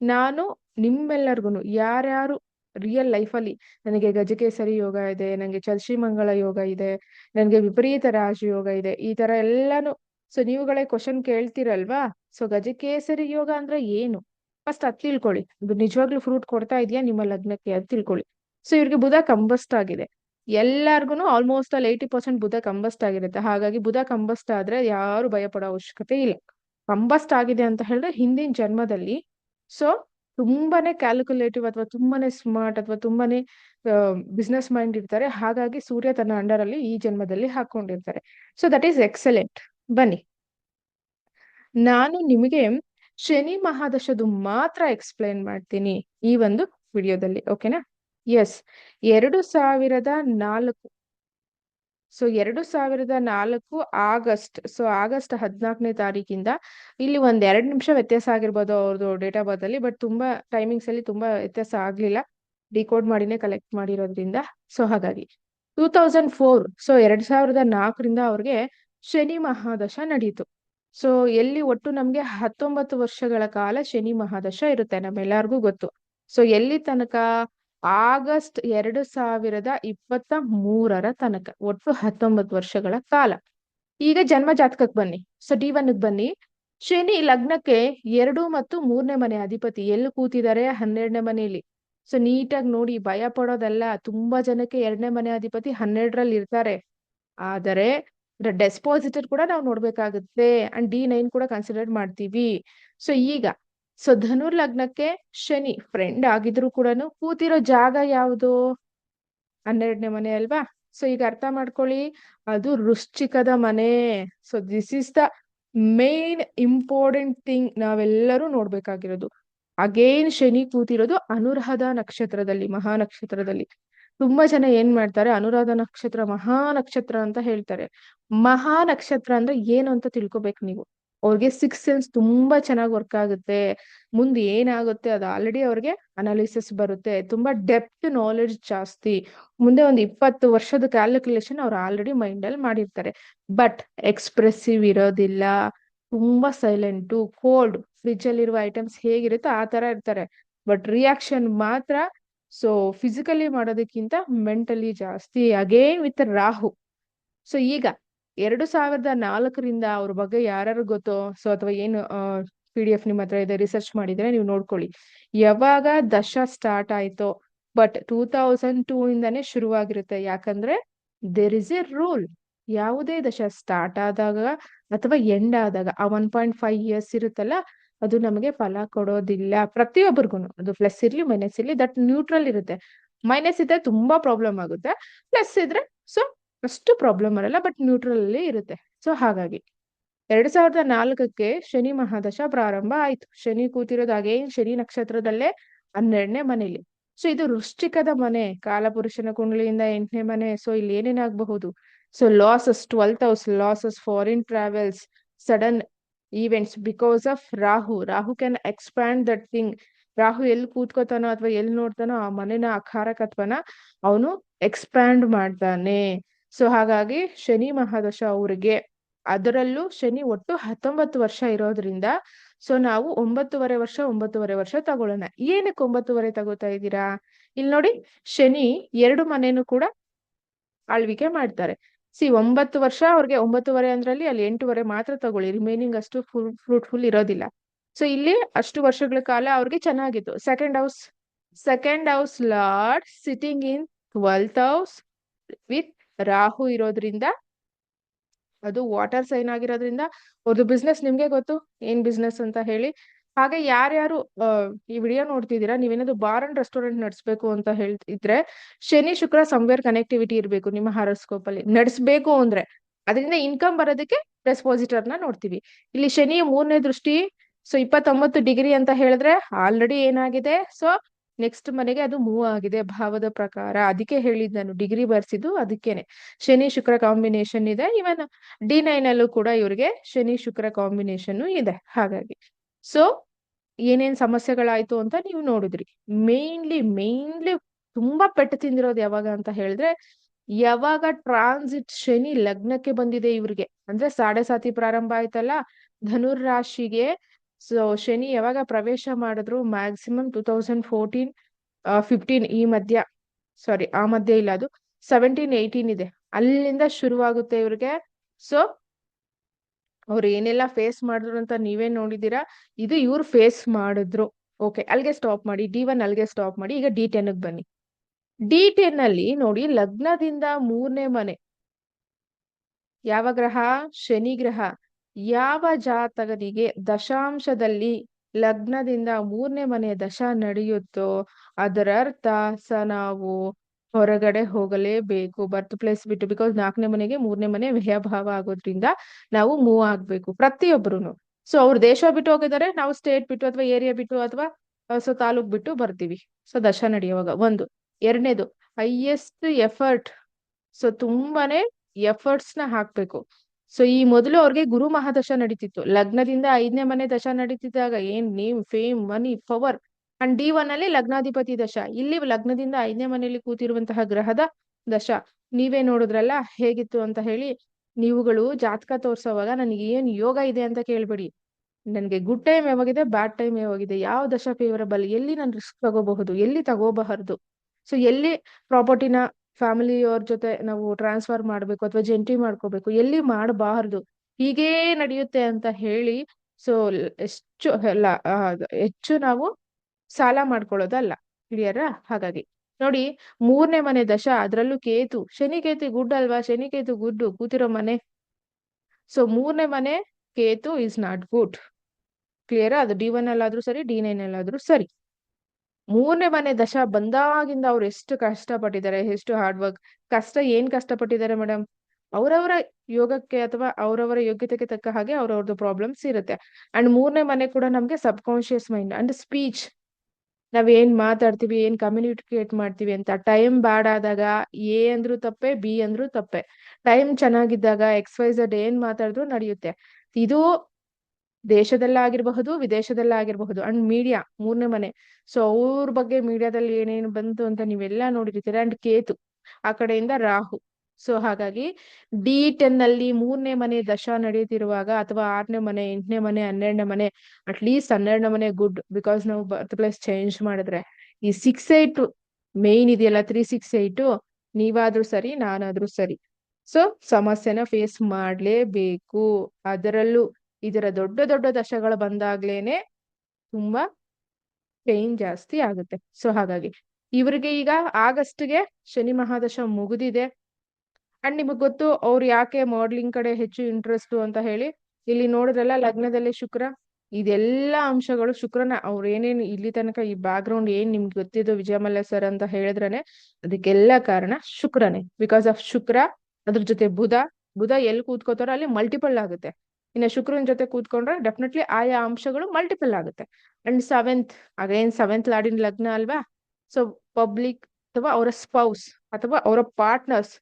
ನಾನು ನಿಮ್ಮೆಲ್ಲರಿಗೂ ಯಾರ್ಯಾರು ರಿಯಲ್ ಲೈಫಲ್ಲಿ ನನಗೆ ಗಜಕೇಸರಿ ಯೋಗ ಇದೆ ನನಗೆ ಚಲ್ಶ್ರೀಮಂಗಳ ಯೋಗ ಇದೆ ನನಗೆ ವಿಪರೀತ ರಾಜಯೋಗ ಇದೆ, ಈ ತರ ಎಲ್ಲಾನು. ಸೊ ನೀವುಗಳೇ ಕ್ವಶನ್ ಕೇಳ್ತಿರಲ್ವಾ? ಸೊ ಗಜಕೇಸರಿ ಯೋಗ ಅಂದ್ರೆ ಏನು? ಫಸ್ಟ್ ಅದ್ ತಿಳ್ಕೊಳ್ಳಿ. ಇದು ನಿಜವಾಗ್ಲೂ ಫ್ರೂಟ್ ಕೊಡ್ತಾ ಇದೆಯಾ ನಿಮ್ಮ ಲಗ್ನಕ್ಕೆ ಅದು ತಿಳ್ಕೊಳ್ಳಿ. ಸೊ ಇವ್ರಿಗೆ ಬುಧ ಕಂಬಸ್ಟ್ ಆಗಿದೆ. ಎಲ್ಲಾರ್ಗು ಆಲ್ಮೋಸ್ಟ್ ಅಲ್ಲಿ ಏಯ್ಟಿ ಪರ್ಸೆಂಟ್ ಬುಧ ಕಂಬಸ್ಟ್ ಆಗಿರುತ್ತೆ. ಹಾಗಾಗಿ ಬುಧ ಕಂಬಸ್ಟ್ ಆದ್ರೆ ಯಾರು ಭಯ ಪಡೋ ಅವಶ್ಯಕತೆ ಇಲ್ಲ. ಕಂಬಸ್ಟ್ ಆಗಿದೆ ಅಂತ ಹೇಳಿದ್ರೆ ಹಿಂದಿನ ಜನ್ಮದಲ್ಲಿ. ಸೊ ತುಂಬಾನೇ ಕ್ಯಾಲ್ಕುಲೇಟಿವ್ ಅಥವಾ ತುಂಬಾನೇ ಸ್ಮಾರ್ಟ್ ಅಥವಾ ತುಂಬಾನೇ ಬಿಸ್ನೆಸ್ ಮೈಂಡ್ ಇರ್ತಾರೆ. ಹಾಗಾಗಿ ಸೂರ್ಯ ತನ್ನ ಅಂಡರ್ ಅಲ್ಲಿ ಈ ಜನ್ಮದಲ್ಲಿ ಹಾಕೊಂಡಿರ್ತಾರೆ. ಸೊ ದಟ್ ಈಸ್ ಎಕ್ಸಲೆಂಟ್ ಬನ್ನಿ. ನಾನು ನಿಮಗೆ ಶನಿ ಮಹಾದಶದು ಮಾತ್ರ ಎಕ್ಸ್ಪ್ಲೈನ್ ಮಾಡ್ತೀನಿ ಈ ಒಂದು ವಿಡಿಯೋದಲ್ಲಿ ಓಕೆನಾ ಎಸ್ ಎರಡು ಸಾವಿರದ ನಾಲ್ಕು ಸೊ ಎರಡು ಸಾವಿರದ ನಾಲ್ಕು ಆಗಸ್ಟ್ ಸೊ ಆಗಸ್ಟ್ ಹದಿನಾಲ್ಕನೇ ತಾರೀಕಿಂದ ಇಲ್ಲಿ ಒಂದ್ ಎರಡು ನಿಮಿಷ ವ್ಯತ್ಯಾಸ ಆಗಿರ್ಬೋದು ಅವ್ರದ್ದು ಡೇಟ್ ಆಫ್ ಬರ್ತ್ ಅಲ್ಲಿ ಬಟ್ ತುಂಬಾ ಟೈಮಿಂಗ್ಸ್ ಅಲ್ಲಿ ತುಂಬಾ ವ್ಯತ್ಯಾಸ ಆಗ್ಲಿಲ್ಲ. ಡಿಕೋಡ್ ಮಾಡಿನೇ ಕಲೆಕ್ಟ್ ಮಾಡಿರೋದ್ರಿಂದ. ಸೊ ಹಾಗಾಗಿ ಟೂ ತೌಸಂಡ್ ಫೋರ್ ಸೊ ಎರಡ್ ಸಾವಿರದ ನಾಲ್ಕರಿಂದ ಅವ್ರಿಗೆ ಶನಿ ಮಹಾದಶ ನಡೀತು. ಸೊ ಎಲ್ಲಿ ಒಟ್ಟು ನಮ್ಗೆ ಹತ್ತೊಂಬತ್ತು ವರ್ಷಗಳ ಕಾಲ ಶನಿ ಮಹಾದಶ ಇರುತ್ತೆ, ನಮ್ಮೆಲ್ಲರಿಗೂ ಗೊತ್ತು. ಸೊ ಎಲ್ಲಿ ತನಕ ಆಗಸ್ಟ್ ಎರಡು ಸಾವಿರದ ಇಪ್ಪತ್ತ ಮೂರರ ತನಕ, ಒಟ್ಟು ಹತ್ತೊಂಬತ್ತು ವರ್ಷಗಳ ಕಾಲ. ಈಗ ಜನ್ಮ ಜಾತಕಕ್ಕೆ ಬನ್ನಿ. ಸೊ ಡಿ ಒನ್ ಬನ್ನಿ. ಶನಿ ಲಗ್ನಕ್ಕೆ ಎರಡು ಮತ್ತು ಮೂರನೇ ಮನೆ ಅಧಿಪತಿ ಎಲ್ಲಿ ಕೂತಿದ್ದಾರೆ? ಹನ್ನೆರಡನೇ ಮನೆಯಲ್ಲಿ. ಸೊ ನೀಟಾಗಿ ನೋಡಿ, ಭಯ ಪಡೋದಲ್ಲ. ತುಂಬಾ ಜನಕ್ಕೆ ಎರಡನೇ ಮನೆ ಅಧಿಪತಿ ಹನ್ನೆರಡರಲ್ಲಿ ಇರ್ತಾರೆ. ಆದರೆ ಡೆಸ್ಪಾಸಿಟರ್ ಕೂಡ ನಾವು ನೋಡ್ಬೇಕಾಗುತ್ತೆ. ಅಂಡ್ ಡಿ ನೈನ್ ಕೂಡ ಕನ್ಸಿಡರ್ ಮಾಡ್ತೀವಿ. ಸೊ ಈಗ ಸೊ ಧನುರ್ ಲಗ್ನಕ್ಕೆ ಶನಿ ಫ್ರೆಂಡ್ ಆಗಿದ್ರು ಕೂಡ ಕೂತಿರೋ ಜಾಗ ಯಾವುದು? ಹನ್ನೆರಡನೇ ಮನೆ ಅಲ್ವಾ? ಸೊ ಈಗ ಅರ್ಥ ಮಾಡ್ಕೊಳ್ಳಿ. ಅದು ವೃಶ್ಚಿಕದ ಮನೆ. So this is the main important thing ನಾವೆಲ್ಲರೂ ನೋಡ್ಬೇಕಾಗಿರೋದು. ಅಗೇನ್ ಶನಿ ಕೂತಿರೋದು ಅನುರಾಧ ನಕ್ಷತ್ರದಲ್ಲಿ, ಮಹಾ ನಕ್ಷತ್ರದಲ್ಲಿ. ತುಂಬಾ ಜನ ಏನ್ ಮಾಡ್ತಾರೆ? ಅನುರಾಧ ನಕ್ಷತ್ರ, ಮಹಾ ನಕ್ಷತ್ರ ಅಂತ ಹೇಳ್ತಾರೆ. ಮಹಾ ನಕ್ಷತ್ರ ಅಂದ್ರೆ ಏನು ಅಂತ ತಿಳ್ಕೊಬೇಕು ನೀವು? ಅವ್ರಿಗೆ ಸಿಕ್ಸ್ ಸೆನ್ಸ್ ತುಂಬಾ ಚೆನ್ನಾಗಿ ವರ್ಕ್ ಆಗುತ್ತೆ. ಮುಂದೆ ಏನಾಗುತ್ತೆ ಅದು ಆಲ್ರೆಡಿ ಅವ್ರಿಗೆ ಅನಾಲಿಸಿಸ್ ಬರುತ್ತೆ. ತುಂಬಾ ಡೆಪ್ತ್ ನಾಲೆಡ್ಜ್ ಜಾಸ್ತಿ. ಮುಂದೆ ಒಂದು ಇಪ್ಪತ್ತು ವರ್ಷದ ಕ್ಯಾಲ್ಕುಲೇಷನ್ ಅವ್ರು ಆಲ್ರೆಡಿ ಮೈಂಡ್ ಅಲ್ಲಿ ಮಾಡಿರ್ತಾರೆ. ಬಟ್ ಎಕ್ಸ್ಪ್ರೆಸಿವ್ ಇರೋದಿಲ್ಲ. ತುಂಬಾ ಸೈಲೆಂಟು ಕೋಲ್ಡ್ ಫ್ರಿಜ್ ಅಲ್ಲಿರುವ ಐಟಮ್ಸ್ ಹೇಗಿರುತ್ತೋ ಆ ತರ ಇರ್ತಾರೆ. ಬಟ್ ರಿಯಾಕ್ಷನ್ ಮಾತ್ರ ಸೊ ಫಿಸಿಕಲಿ ಮಾಡೋದಕ್ಕಿಂತ ಮೆಂಟಲಿ ಜಾಸ್ತಿ. ಅಗೇನ್ ವಿತ್ ರಾಹು ಸೊ ಈಗ ಎರಡು ಸಾವಿರದ ನಾಲ್ಕರಿಂದ ಅವ್ರ ಬಗ್ಗೆ ಯಾರು ಗೊತ್ತೋ, ಸೊ ಅಥವಾ ಏನು ಪಿ ಡಿ ಎಫ್ ನಿಮ್ಮ ಹತ್ರ ಇದೆ ರಿಸರ್ಚ್ ಮಾಡಿದ್ರೆ ನೀವು ನೋಡ್ಕೊಳ್ಳಿ. ಯಾವಾಗ ದಶ ಸ್ಟಾರ್ಟ್ ಆಯ್ತೋ ಬಟ್ ಟೂ ತೌಸಂಡ್ ಟೂ ಇಂದಾನೆ ಶುರುವಾಗಿರುತ್ತೆ. ಯಾಕಂದ್ರೆ ದೇರ್ ಇಸ್ ಎ ರೂಲ್ ಯಾವುದೇ ದಶ ಸ್ಟಾರ್ಟ್ ಆದಾಗ ಅಥವಾ ಎಂಡ್ ಆದಾಗ, ಆ ಒನ್ ಪಾಯಿಂಟ್ ಫೈವ್ ಇಯರ್ಸ್ ಇರುತ್ತಲ್ಲ, ಅದು ನಮಗೆ ಫಲ ಕೊಡೋದಿಲ್ಲ. ಪ್ರತಿಯೊಬ್ಬರಿಗೂ ಅದು ಪ್ಲಸ್ ಇರ್ಲಿ ಮೈನಸ್ ಇರ್ಲಿ ದಟ್ ನ್ಯೂಟ್ರಲ್ ಇರುತ್ತೆ. ಮೈನಸ್ ಇದ್ರೆ ತುಂಬಾ ಪ್ರಾಬ್ಲಮ್ ಆಗುತ್ತೆ. ಪ್ಲಸ್ ಇದ್ರೆ ಸೊ ಅಷ್ಟು ಪ್ರಾಬ್ಲಮ್ ಬರಲ್ಲ ಬಟ್ ನ್ಯೂಟ್ರಲ್ ಅಲ್ಲಿ ಇರುತ್ತೆ. ಸೊ ಹಾಗಾಗಿ ಎರಡ್ ಸಾವಿರದ ನಾಲ್ಕಕ್ಕೆ ಶನಿ ಮಹಾದಶ ಪ್ರಾರಂಭ ಆಯ್ತು. ಶನಿ ಕೂತಿರೋದು ಅಗೇನ್ ಶನಿ ನಕ್ಷತ್ರದಲ್ಲೇ ಹನ್ನೆರಡನೇ ಮನೆಯಲ್ಲಿ ಸೊ ಇದು ವೃಶ್ಚಿಕದ ಮನೆ, ಕಾಲಪುರುಷನ ಕುಂಡಲಿಯಿಂದ ಎಂಟನೇ ಮನೆ. ಸೊ ಇಲ್ಲಿ ಏನೇನಾಗಬಹುದು so losses twelfth house losses foreign travels sudden events because of Rahu Rahu can expand that thing Rahu ಎಲ್ಲಿ ಕೂತ್ಕೋತಾನೋ ಅಥವಾ ಎಲ್ಲಿ ನೋಡ್ತಾನೋ ಆ ಮನೆನ ಆಕಾರಕತ್ವನ ಅವನು ಎಕ್ಸ್ಪ್ಯಾಂಡ್ ಮಾಡ್ತಾನೆ. ಸೊ ಹಾಗಾಗಿ ಶನಿ ಮಹಾದಶ ಅವ್ರಿಗೆ ಅದರಲ್ಲೂ ಶನಿ ಒಟ್ಟು ಹತ್ತೊಂಬತ್ತು ವರ್ಷ ಇರೋದ್ರಿಂದ ಸೊ ನಾವು ಒಂಬತ್ತುವರೆ ವರ್ಷ ಒಂಬತ್ತುವರೆ ವರ್ಷ ತಗೊಳ್ಳೋಣ. ಏನಕ್ಕೆ ಒಂಬತ್ತುವರೆ ತಗೋತಾ ಇದ್ದೀರಾ? ಇಲ್ಲಿ ನೋಡಿ, ಶನಿ ಎರಡು ಮನೇನು ಕೂಡ ಆಳ್ವಿಕೆ ಮಾಡ್ತಾರೆ. ಸಿ, ಒಂಬತ್ತು ವರ್ಷ ಅವ್ರಿಗೆ ಒಂಬತ್ತುವರೆ ಅಂದ್ರಲ್ಲಿ ಅಲ್ಲಿ ಎಂಟುವರೆ ಮಾತ್ರ ತಗೊಳ್ಳಿ ರಿಮೈನಿಂಗ್ ಅಷ್ಟು ಫುಲ್ ಫ್ರೂಟ್ಫುಲ್ ಇರೋದಿಲ್ಲ. ಸೊ ಇಲ್ಲಿ ಅಷ್ಟು ವರ್ಷಗಳ ಕಾಲ ಅವ್ರಿಗೆ ಚೆನ್ನಾಗಿತ್ತು. Second house second house lord sitting in twelfth house with Rahu ಇರೋದ್ರಿಂದ ಅದು ವಾಟರ್ ಸೈನ್ ಆಗಿರೋದ್ರಿಂದ ಅವ್ರದ್ದು ಬಿಸ್ನೆಸ್ ನಿಮ್ಗೆ ಗೊತ್ತು, ಏನ್ ಬಿಸ್ನೆಸ್ ಅಂತ ಹೇಳಿ. ಹಾಗೆ ಯಾರ್ಯಾರು ಈ ವಿಡಿಯೋ ನೋಡ್ತಿದ್ದೀರಾ, ನೀವೇನಾದ್ರು ಬಾರ್ ಅಂಡ್ ರೆಸ್ಟೋರೆಂಟ್ ನಡೆಸಬೇಕು ಅಂತ ಹೇಳ್ತಿದ್ರೆ ಶನಿ, ಶುಕ್ರ ಸಂವೇರ್ ಕನೆಕ್ಟಿವಿಟಿ ಇರಬೇಕು ನಿಮ್ಮ ಹಾರೋಸ್ಕೋಪ್ ಅಲ್ಲಿ. ನಡೆಸ್ಬೇಕು ಅಂದ್ರೆ ಅದರಿಂದ ಇನ್ಕಮ್ ಬರೋದಕ್ಕೆ ಡೆಸ್ಪಾಸಿಟರ್ನ ನೋಡ್ತೀವಿ. ಇಲ್ಲಿ ಶನಿ ಮೂರನೇ ದೃಷ್ಟಿ ಸೊ ಇಪ್ಪತ್ತೊಂಬತ್ತು ಡಿಗ್ರಿ ಅಂತ ಹೇಳಿದ್ರೆ ಆಲ್ರೆಡಿ ಏನಾಗಿದೆ? ಸೊ ನೆಕ್ಸ್ಟ್ ಮನೆಗೆ ಅದು ಮೂವ್ ಆಗಿದೆ ಭಾವದ ಪ್ರಕಾರ. ಅದಕ್ಕೆ ಹೇಳಿದ್ ನಾನು ಡಿಗ್ರಿ ಬರ್ಸಿದ್ದು ಅದಕ್ಕೇನೆ. ಶನಿ, ಶುಕ್ರ ಕಾಂಬಿನೇಷನ್ ಇದೆ. ಇವನ್ ಡಿ ನೈನ್ ಅಲ್ಲೂ ಕೂಡ ಇವ್ರಿಗೆ ಶನಿ, ಶುಕ್ರ ಕಾಂಬಿನೇಷನ್ ಇದೆ. ಹಾಗಾಗಿ. ಸೊ ಏನೇನ್ ಸಮಸ್ಯೆಗಳಾಯ್ತು ಅಂತ ನೀವು ನೋಡಿದ್ರಿ. ಮೇನ್ಲಿ ಮೇನ್ಲಿ ತುಂಬಾ ಪೆಟ್ಟು ತಿಂದಿರೋದು ಯಾವಾಗ ಅಂತ ಹೇಳಿದ್ರೆ, ಯಾವಾಗ ಟ್ರಾನ್ಸಿಟ್ ಶನಿ ಲಗ್ನಕ್ಕೆ ಬಂದಿದೆ ಇವ್ರಿಗೆ. ಅಂದ್ರೆ ಸಾಡೆ ಸಾತಿ ಪ್ರಾರಂಭ ಆಯ್ತಲ್ಲ, ಧನುರ್ ರಾಶಿಗೆ ಸೊ ಶನಿ ಯಾವಾಗ ಪ್ರವೇಶ ಮಾಡಿದ್ರು maximum two thousand fourteen fifteen ಈ ಮಧ್ಯ ಸಾರಿ ಆ ಮಧ್ಯ ಇಲ್ಲ ಅದು ಸೆವೆಂಟೀನ್ ಏಯ್ಟೀನ್ ಇದೆ. ಅಲ್ಲಿಂದ ಶುರುವಾಗುತ್ತೆ ಇವ್ರಿಗೆ. ಸೊ ಅವ್ರು ಏನೆಲ್ಲ ಫೇಸ್ ಮಾಡಿದ್ರು ಅಂತ ನೀವೇ ನೋಡಿದ್ದೀರಾ? ಇದು ಇವ್ರು ಫೇಸ್ ಮಾಡಿದ್ರು. ಓಕೆ ಅಲ್ಲಿಗೆ ಸ್ಟಾಪ್ ಮಾಡಿ ಡಿ ಒನ್ ಅಲ್ಲಿಗೆ ಸ್ಟಾಪ್ ಮಾಡಿ, ಈಗ ಡಿ ಟೆನ್ ಬನ್ನಿ. ಡಿ ಟೆನ್ ಅಲ್ಲಿ ನೋಡಿ, ಲಗ್ನದಿಂದ ಮೂರನೇ ಮನೆ. ಯಾವ ಗ್ರಹ? ಶನಿ ಗ್ರಹ. ಯಾವ ಜಾತಕರಿಗೆ ದಶಾಂಶದಲ್ಲಿ ಲಗ್ನದಿಂದ ಮೂರನೇ ಮನೆ ದಶ ನಡೆಯುತ್ತೋ, ಅದರ ಅರ್ಥ ಸ ನಾವು ಹೊರಗಡೆ ಹೋಗಲೇಬೇಕು. ಬರ್ತ್ ಪ್ಲೇಸ್ ಬಿಟ್ಟು ಬಿಕಾಸ್ ನಾಲ್ಕನೇ ಮನೆಗೆ ಮೂರನೇ ಮನೆ ವ್ಯಯಭಾವ ಆಗೋದ್ರಿಂದ ನಾವು ಮೂವ್ ಆಗ್ಬೇಕು ಪ್ರತಿಯೊಬ್ಬರು ಸೊ ಅವ್ರು ದೇಶ ಬಿಟ್ಟು ಹೋಗಿದ್ದಾರೆ, ನಾವು ಸ್ಟೇಟ್ ಬಿಟ್ಟು ಅಥವಾ ಏರಿಯಾ ಬಿಟ್ಟು ಅಥವಾ ಸೊ ತಾಲೂಕ್ ಬಿಟ್ಟು ಬರ್ತೀವಿ. ಸೊ ದಶ ನಡೆಯುವಾಗ ಒಂದು. ಎರಡನೇದು ಹೈಯೆಸ್ಟ್ ಎಫರ್ಟ್ ಸೊ ತುಂಬಾನೇ ಎಫರ್ಟ್ಸ್ನ ಹಾಕ್ಬೇಕು. ಸೊ ಈ ಮೊದಲು ಅವ್ರಿಗೆ ಗುರು ಮಹಾದಶ ನಡೀತಿತ್ತು. ಲಗ್ನದಿಂದ ಐದನೇ ಮನೆ ದಶ ನಡೀತಿದ್ದಾಗ ಏನ್ name fame money power and D one ಅಲ್ಲಿ ಲಗ್ನಾಧಿಪತಿ ದಶ. ಇಲ್ಲಿ ಲಗ್ನದಿಂದ ಐದನೇ ಮನೆಯಲ್ಲಿ ಕೂತಿರುವಂತಹ ಗ್ರಹದ ದಶ. ನೀವೇ ನೋಡಿದ್ರಲ್ಲ ಹೇಗಿತ್ತು ಅಂತ ಹೇಳಿ ನೀವುಗಳು ಜಾತಕ ತೋರ್ಸೋವಾಗ ನನಗೆ ಏನ್ ಯೋಗ ಇದೆ ಅಂತ ಕೇಳ್ಬೇಡಿ. ನನ್ಗೆ ಗುಡ್ ಟೈಮ್ ಯಾವಾಗಿದೆ ಬ್ಯಾಡ್ ಟೈಮ್ ಯಾವಾಗಿದೆ, ಯಾವ ದಶ ಫೇವರಬಲ್ ಎಲ್ಲಿ ನಾನು ರಿಸ್ಕ್ ತಗೋಬಹುದು, ಎಲ್ಲಿ ತಗೋಬಾರದು. ಸೊ ಎಲ್ಲಿ ಪ್ರಾಪರ್ಟಿನ ಫ್ಯಾಮಿಲಿಯವ್ರ ಜೊತೆ ನಾವು ಟ್ರಾನ್ಸ್ಫರ್ ಮಾಡ್ಬೇಕು ಅಥವಾ ಜಂಟಿ ಮಾಡ್ಕೋಬೇಕು, ಎಲ್ಲಿ ಮಾಡಬಾರದು, ಹೀಗೇ ನಡೆಯುತ್ತೆ ಅಂತ ಹೇಳಿ ಸೊ ಹೆಚ್ಚು ಎಲ್ಲ ಹೆಚ್ಚು ನಾವು ಸಾಲ ಮಾಡ್ಕೊಳ್ಳೋದಲ್ಲ ಕ್ಲಿಯರಾ ಹಾಗಾಗಿ. ನೋಡಿ, ಮೂರನೇ ಮನೆ ದಶ, ಅದ್ರಲ್ಲೂ ಕೇತು, ಶನಿ ಕೇತು ಗುಡ್ ಅಲ್ವಾ, ಶನಿ ಕೇತು ಗುಡ್ಡು, ಕೂತಿರೋ ಮನೆ. ಸೊ ಮೂರನೇ ಮನೆ Ketu is not good clear ಅದು ಡಿ ಒನ್ ಅಲ್ಲಾದ್ರೂ ಸರಿ ಡಿ ನೈನ್ ಅಲ್ಲಾದ್ರೂ ಸರಿ. ಮೂರನೇ ಮನೆ ದಶ ಬಂದಾಗಿಂದ ಅವ್ರು ಎಷ್ಟು ಕಷ್ಟಪಟ್ಟಿದ್ದಾರೆ, ಎಷ್ಟು ಹಾರ್ಡ್ ವರ್ಕ್ ಕಷ್ಟ ಏನ್ ಕಷ್ಟಪಟ್ಟಿದ್ದಾರೆ ಮೇಡಮ್ ಅವರವರ ಯೋಗಕ್ಕೆ ಅಥವಾ ಅವರವರ ಯೋಗ್ಯತೆಗೆ ತಕ್ಕ ಹಾಗೆ ಅವ್ರವ್ರದ್ದು ಪ್ರಾಬ್ಲಮ್ಸ್ ಇರುತ್ತೆ. ಅಂಡ್ ಮೂರನೇ ಮನೆ ಕೂಡ ನಮ್ಗೆ subconscious mind and speech ನಾವ್ ಏನ್ ಮಾತಾಡ್ತೀವಿ, ಏನ್ ಕಮ್ಯುನಿಕೇಟ್ ಮಾಡ್ತೀವಿ ಅಂತ. ಟೈಮ್ ಬ್ಯಾಡ್ ಆದಾಗ ಎ ಅಂದ್ರು ತಪ್ಪೆ, ಬಿ ಅಂದ್ರು ತಪ್ಪೆ. ಟೈಮ್ ಚೆನ್ನಾಗಿದ್ದಾಗ ಎಕ್ಸ್ ವೈ ಝಡ್ ಏನ್ ಮಾತಾಡಿದ್ರು ನಡೆಯುತ್ತೆ. ಇದು ದೇಶದಲ್ಲಾಗಿರಬಹುದು, ವಿದೇಶದಲ್ಲಾಗಿರಬಹುದು ಅಂಡ್ ಮೀಡಿಯಾ ಮೂರನೇ ಮನೆ. ಸೊ ಅವ್ರ ಬಗ್ಗೆ ಮೀಡಿಯಾದಲ್ಲಿ ಏನೇನು ಬಂತು ಅಂತ ನೀವೆಲ್ಲ ನೋಡಿರ್ತೀರ. ಅಂಡ್ ಕೇತು, ಆ ಕಡೆಯಿಂದ ರಾಹು. ಸೊ ಹಾಗಾಗಿ ಡಿ ಟೆನ್ ಅಲ್ಲಿ ಮೂರನೇ ಮನೆ ದಶ ನಡೆಯುತ್ತಿರುವಾಗ ಅಥವಾ ಆರನೇ ಮನೆ, ಎಂಟನೇ ಮನೆ, ಹನ್ನೆರಡನೇ ಮನೆ ಅಟ್ ಲೀಸ್ಟ್ ಹನ್ನೆರಡನೇ ಮನೆ ಗುಡ್ ಬಿಕಾಸ್ ನಾವು ಬರ್ತ್ ಪ್ಲೇಸ್ ಚೇಂಜ್ ಮಾಡಿದ್ರೆ. ಈ ಸಿಕ್ಸ್ ಏಟ್ ಮೇನ್ ಇದೆಯಲ್ಲ ತ್ರೀ ಸಿಕ್ಸ್ ಏಟ್ ನೀವಾದ್ರೂ ಸರಿ, ನಾನಾದ್ರೂ ಸರಿ. ಸೊ ಸಮಸ್ಯೆನ ಫೇಸ್ ಮಾಡ್ಲೇಬೇಕು. ಅದರಲ್ಲೂ ಇದರ ದೊಡ್ಡ ದೊಡ್ಡ ದಶಗಳು ಬಂದಾಗ್ಲೇನೆ ತುಂಬಾ ಪೇನ್ ಜಾಸ್ತಿ ಆಗುತ್ತೆ. ಸೊ ಹಾಗಾಗಿ ಇವರಿಗೆ ಈಗ ಆಗಸ್ಟ್ಗೆ ಶನಿ ಮಹಾದಶ ಮುಗಿದಿದೆ. ಅಂಡ್ ನಿಮಗ್ ಗೊತ್ತು ಅವ್ರು ಯಾಕೆ ಮಾಡ್ಲಿಂಗ್ ಕಡೆ ಹೆಚ್ಚು ಇಂಟ್ರೆಸ್ಟ್ ಅಂತ ಹೇಳಿ, ಇಲ್ಲಿ ನೋಡಿದ್ರಲ್ಲ ಲಗ್ನದಲ್ಲಿ ಶುಕ್ರ, ಇದೆಲ್ಲ ಅಂಶಗಳು ಶುಕ್ರನ ಅವ್ರ ಏನೇನು ಇಲ್ಲಿ ತನಕ ಈ ಬ್ಯಾಕ್ ಗ್ರೌಂಡ್ ಏನ್ ನಿಮ್ಗೆ ಗೊತ್ತಿದ್ದು ವಿಜಯಮಲ್ಯ ಸರ್ ಅಂತ ಹೇಳಿದ್ರೇನೆ ಅದಕ್ಕೆಲ್ಲ ಕಾರಣ ಶುಕ್ರನೇ. ಬಿಕಾಸ್ ಆಫ್ ಶುಕ್ರ, ಅದ್ರ ಜೊತೆ ಬುಧ ಬುಧ ಎಲ್ಲಿ ಕೂತ್ಕೋತಾರೋ ಅಲ್ಲಿ ಮಲ್ಟಿಪಲ್ ಆಗುತ್ತೆ. ಇನ್ನು ಶುಕ್ರನ ಜೊತೆ ಕೂತ್ಕೊಂಡ್ರೆ ಡೆಫಿನೆಟ್ಲಿ ಆಯಾ ಅಂಶಗಳು ಮಲ್ಟಿಪಲ್ ಆಗುತ್ತೆ. ಅಂಡ್ ಸೆವೆಂತ್ ಅಗೈನ್ ಸೆವೆಂತ್ ಲಾಡಿನ ಲಗ್ನ ಅಲ್ವಾ? ಸೊ ಪಬ್ಲಿಕ್ ಅಥವಾ ಅವರ ಸ್ಪೌಸ್ ಅಥವಾ ಅವರ ಪಾರ್ಟ್ನರ್ಸ್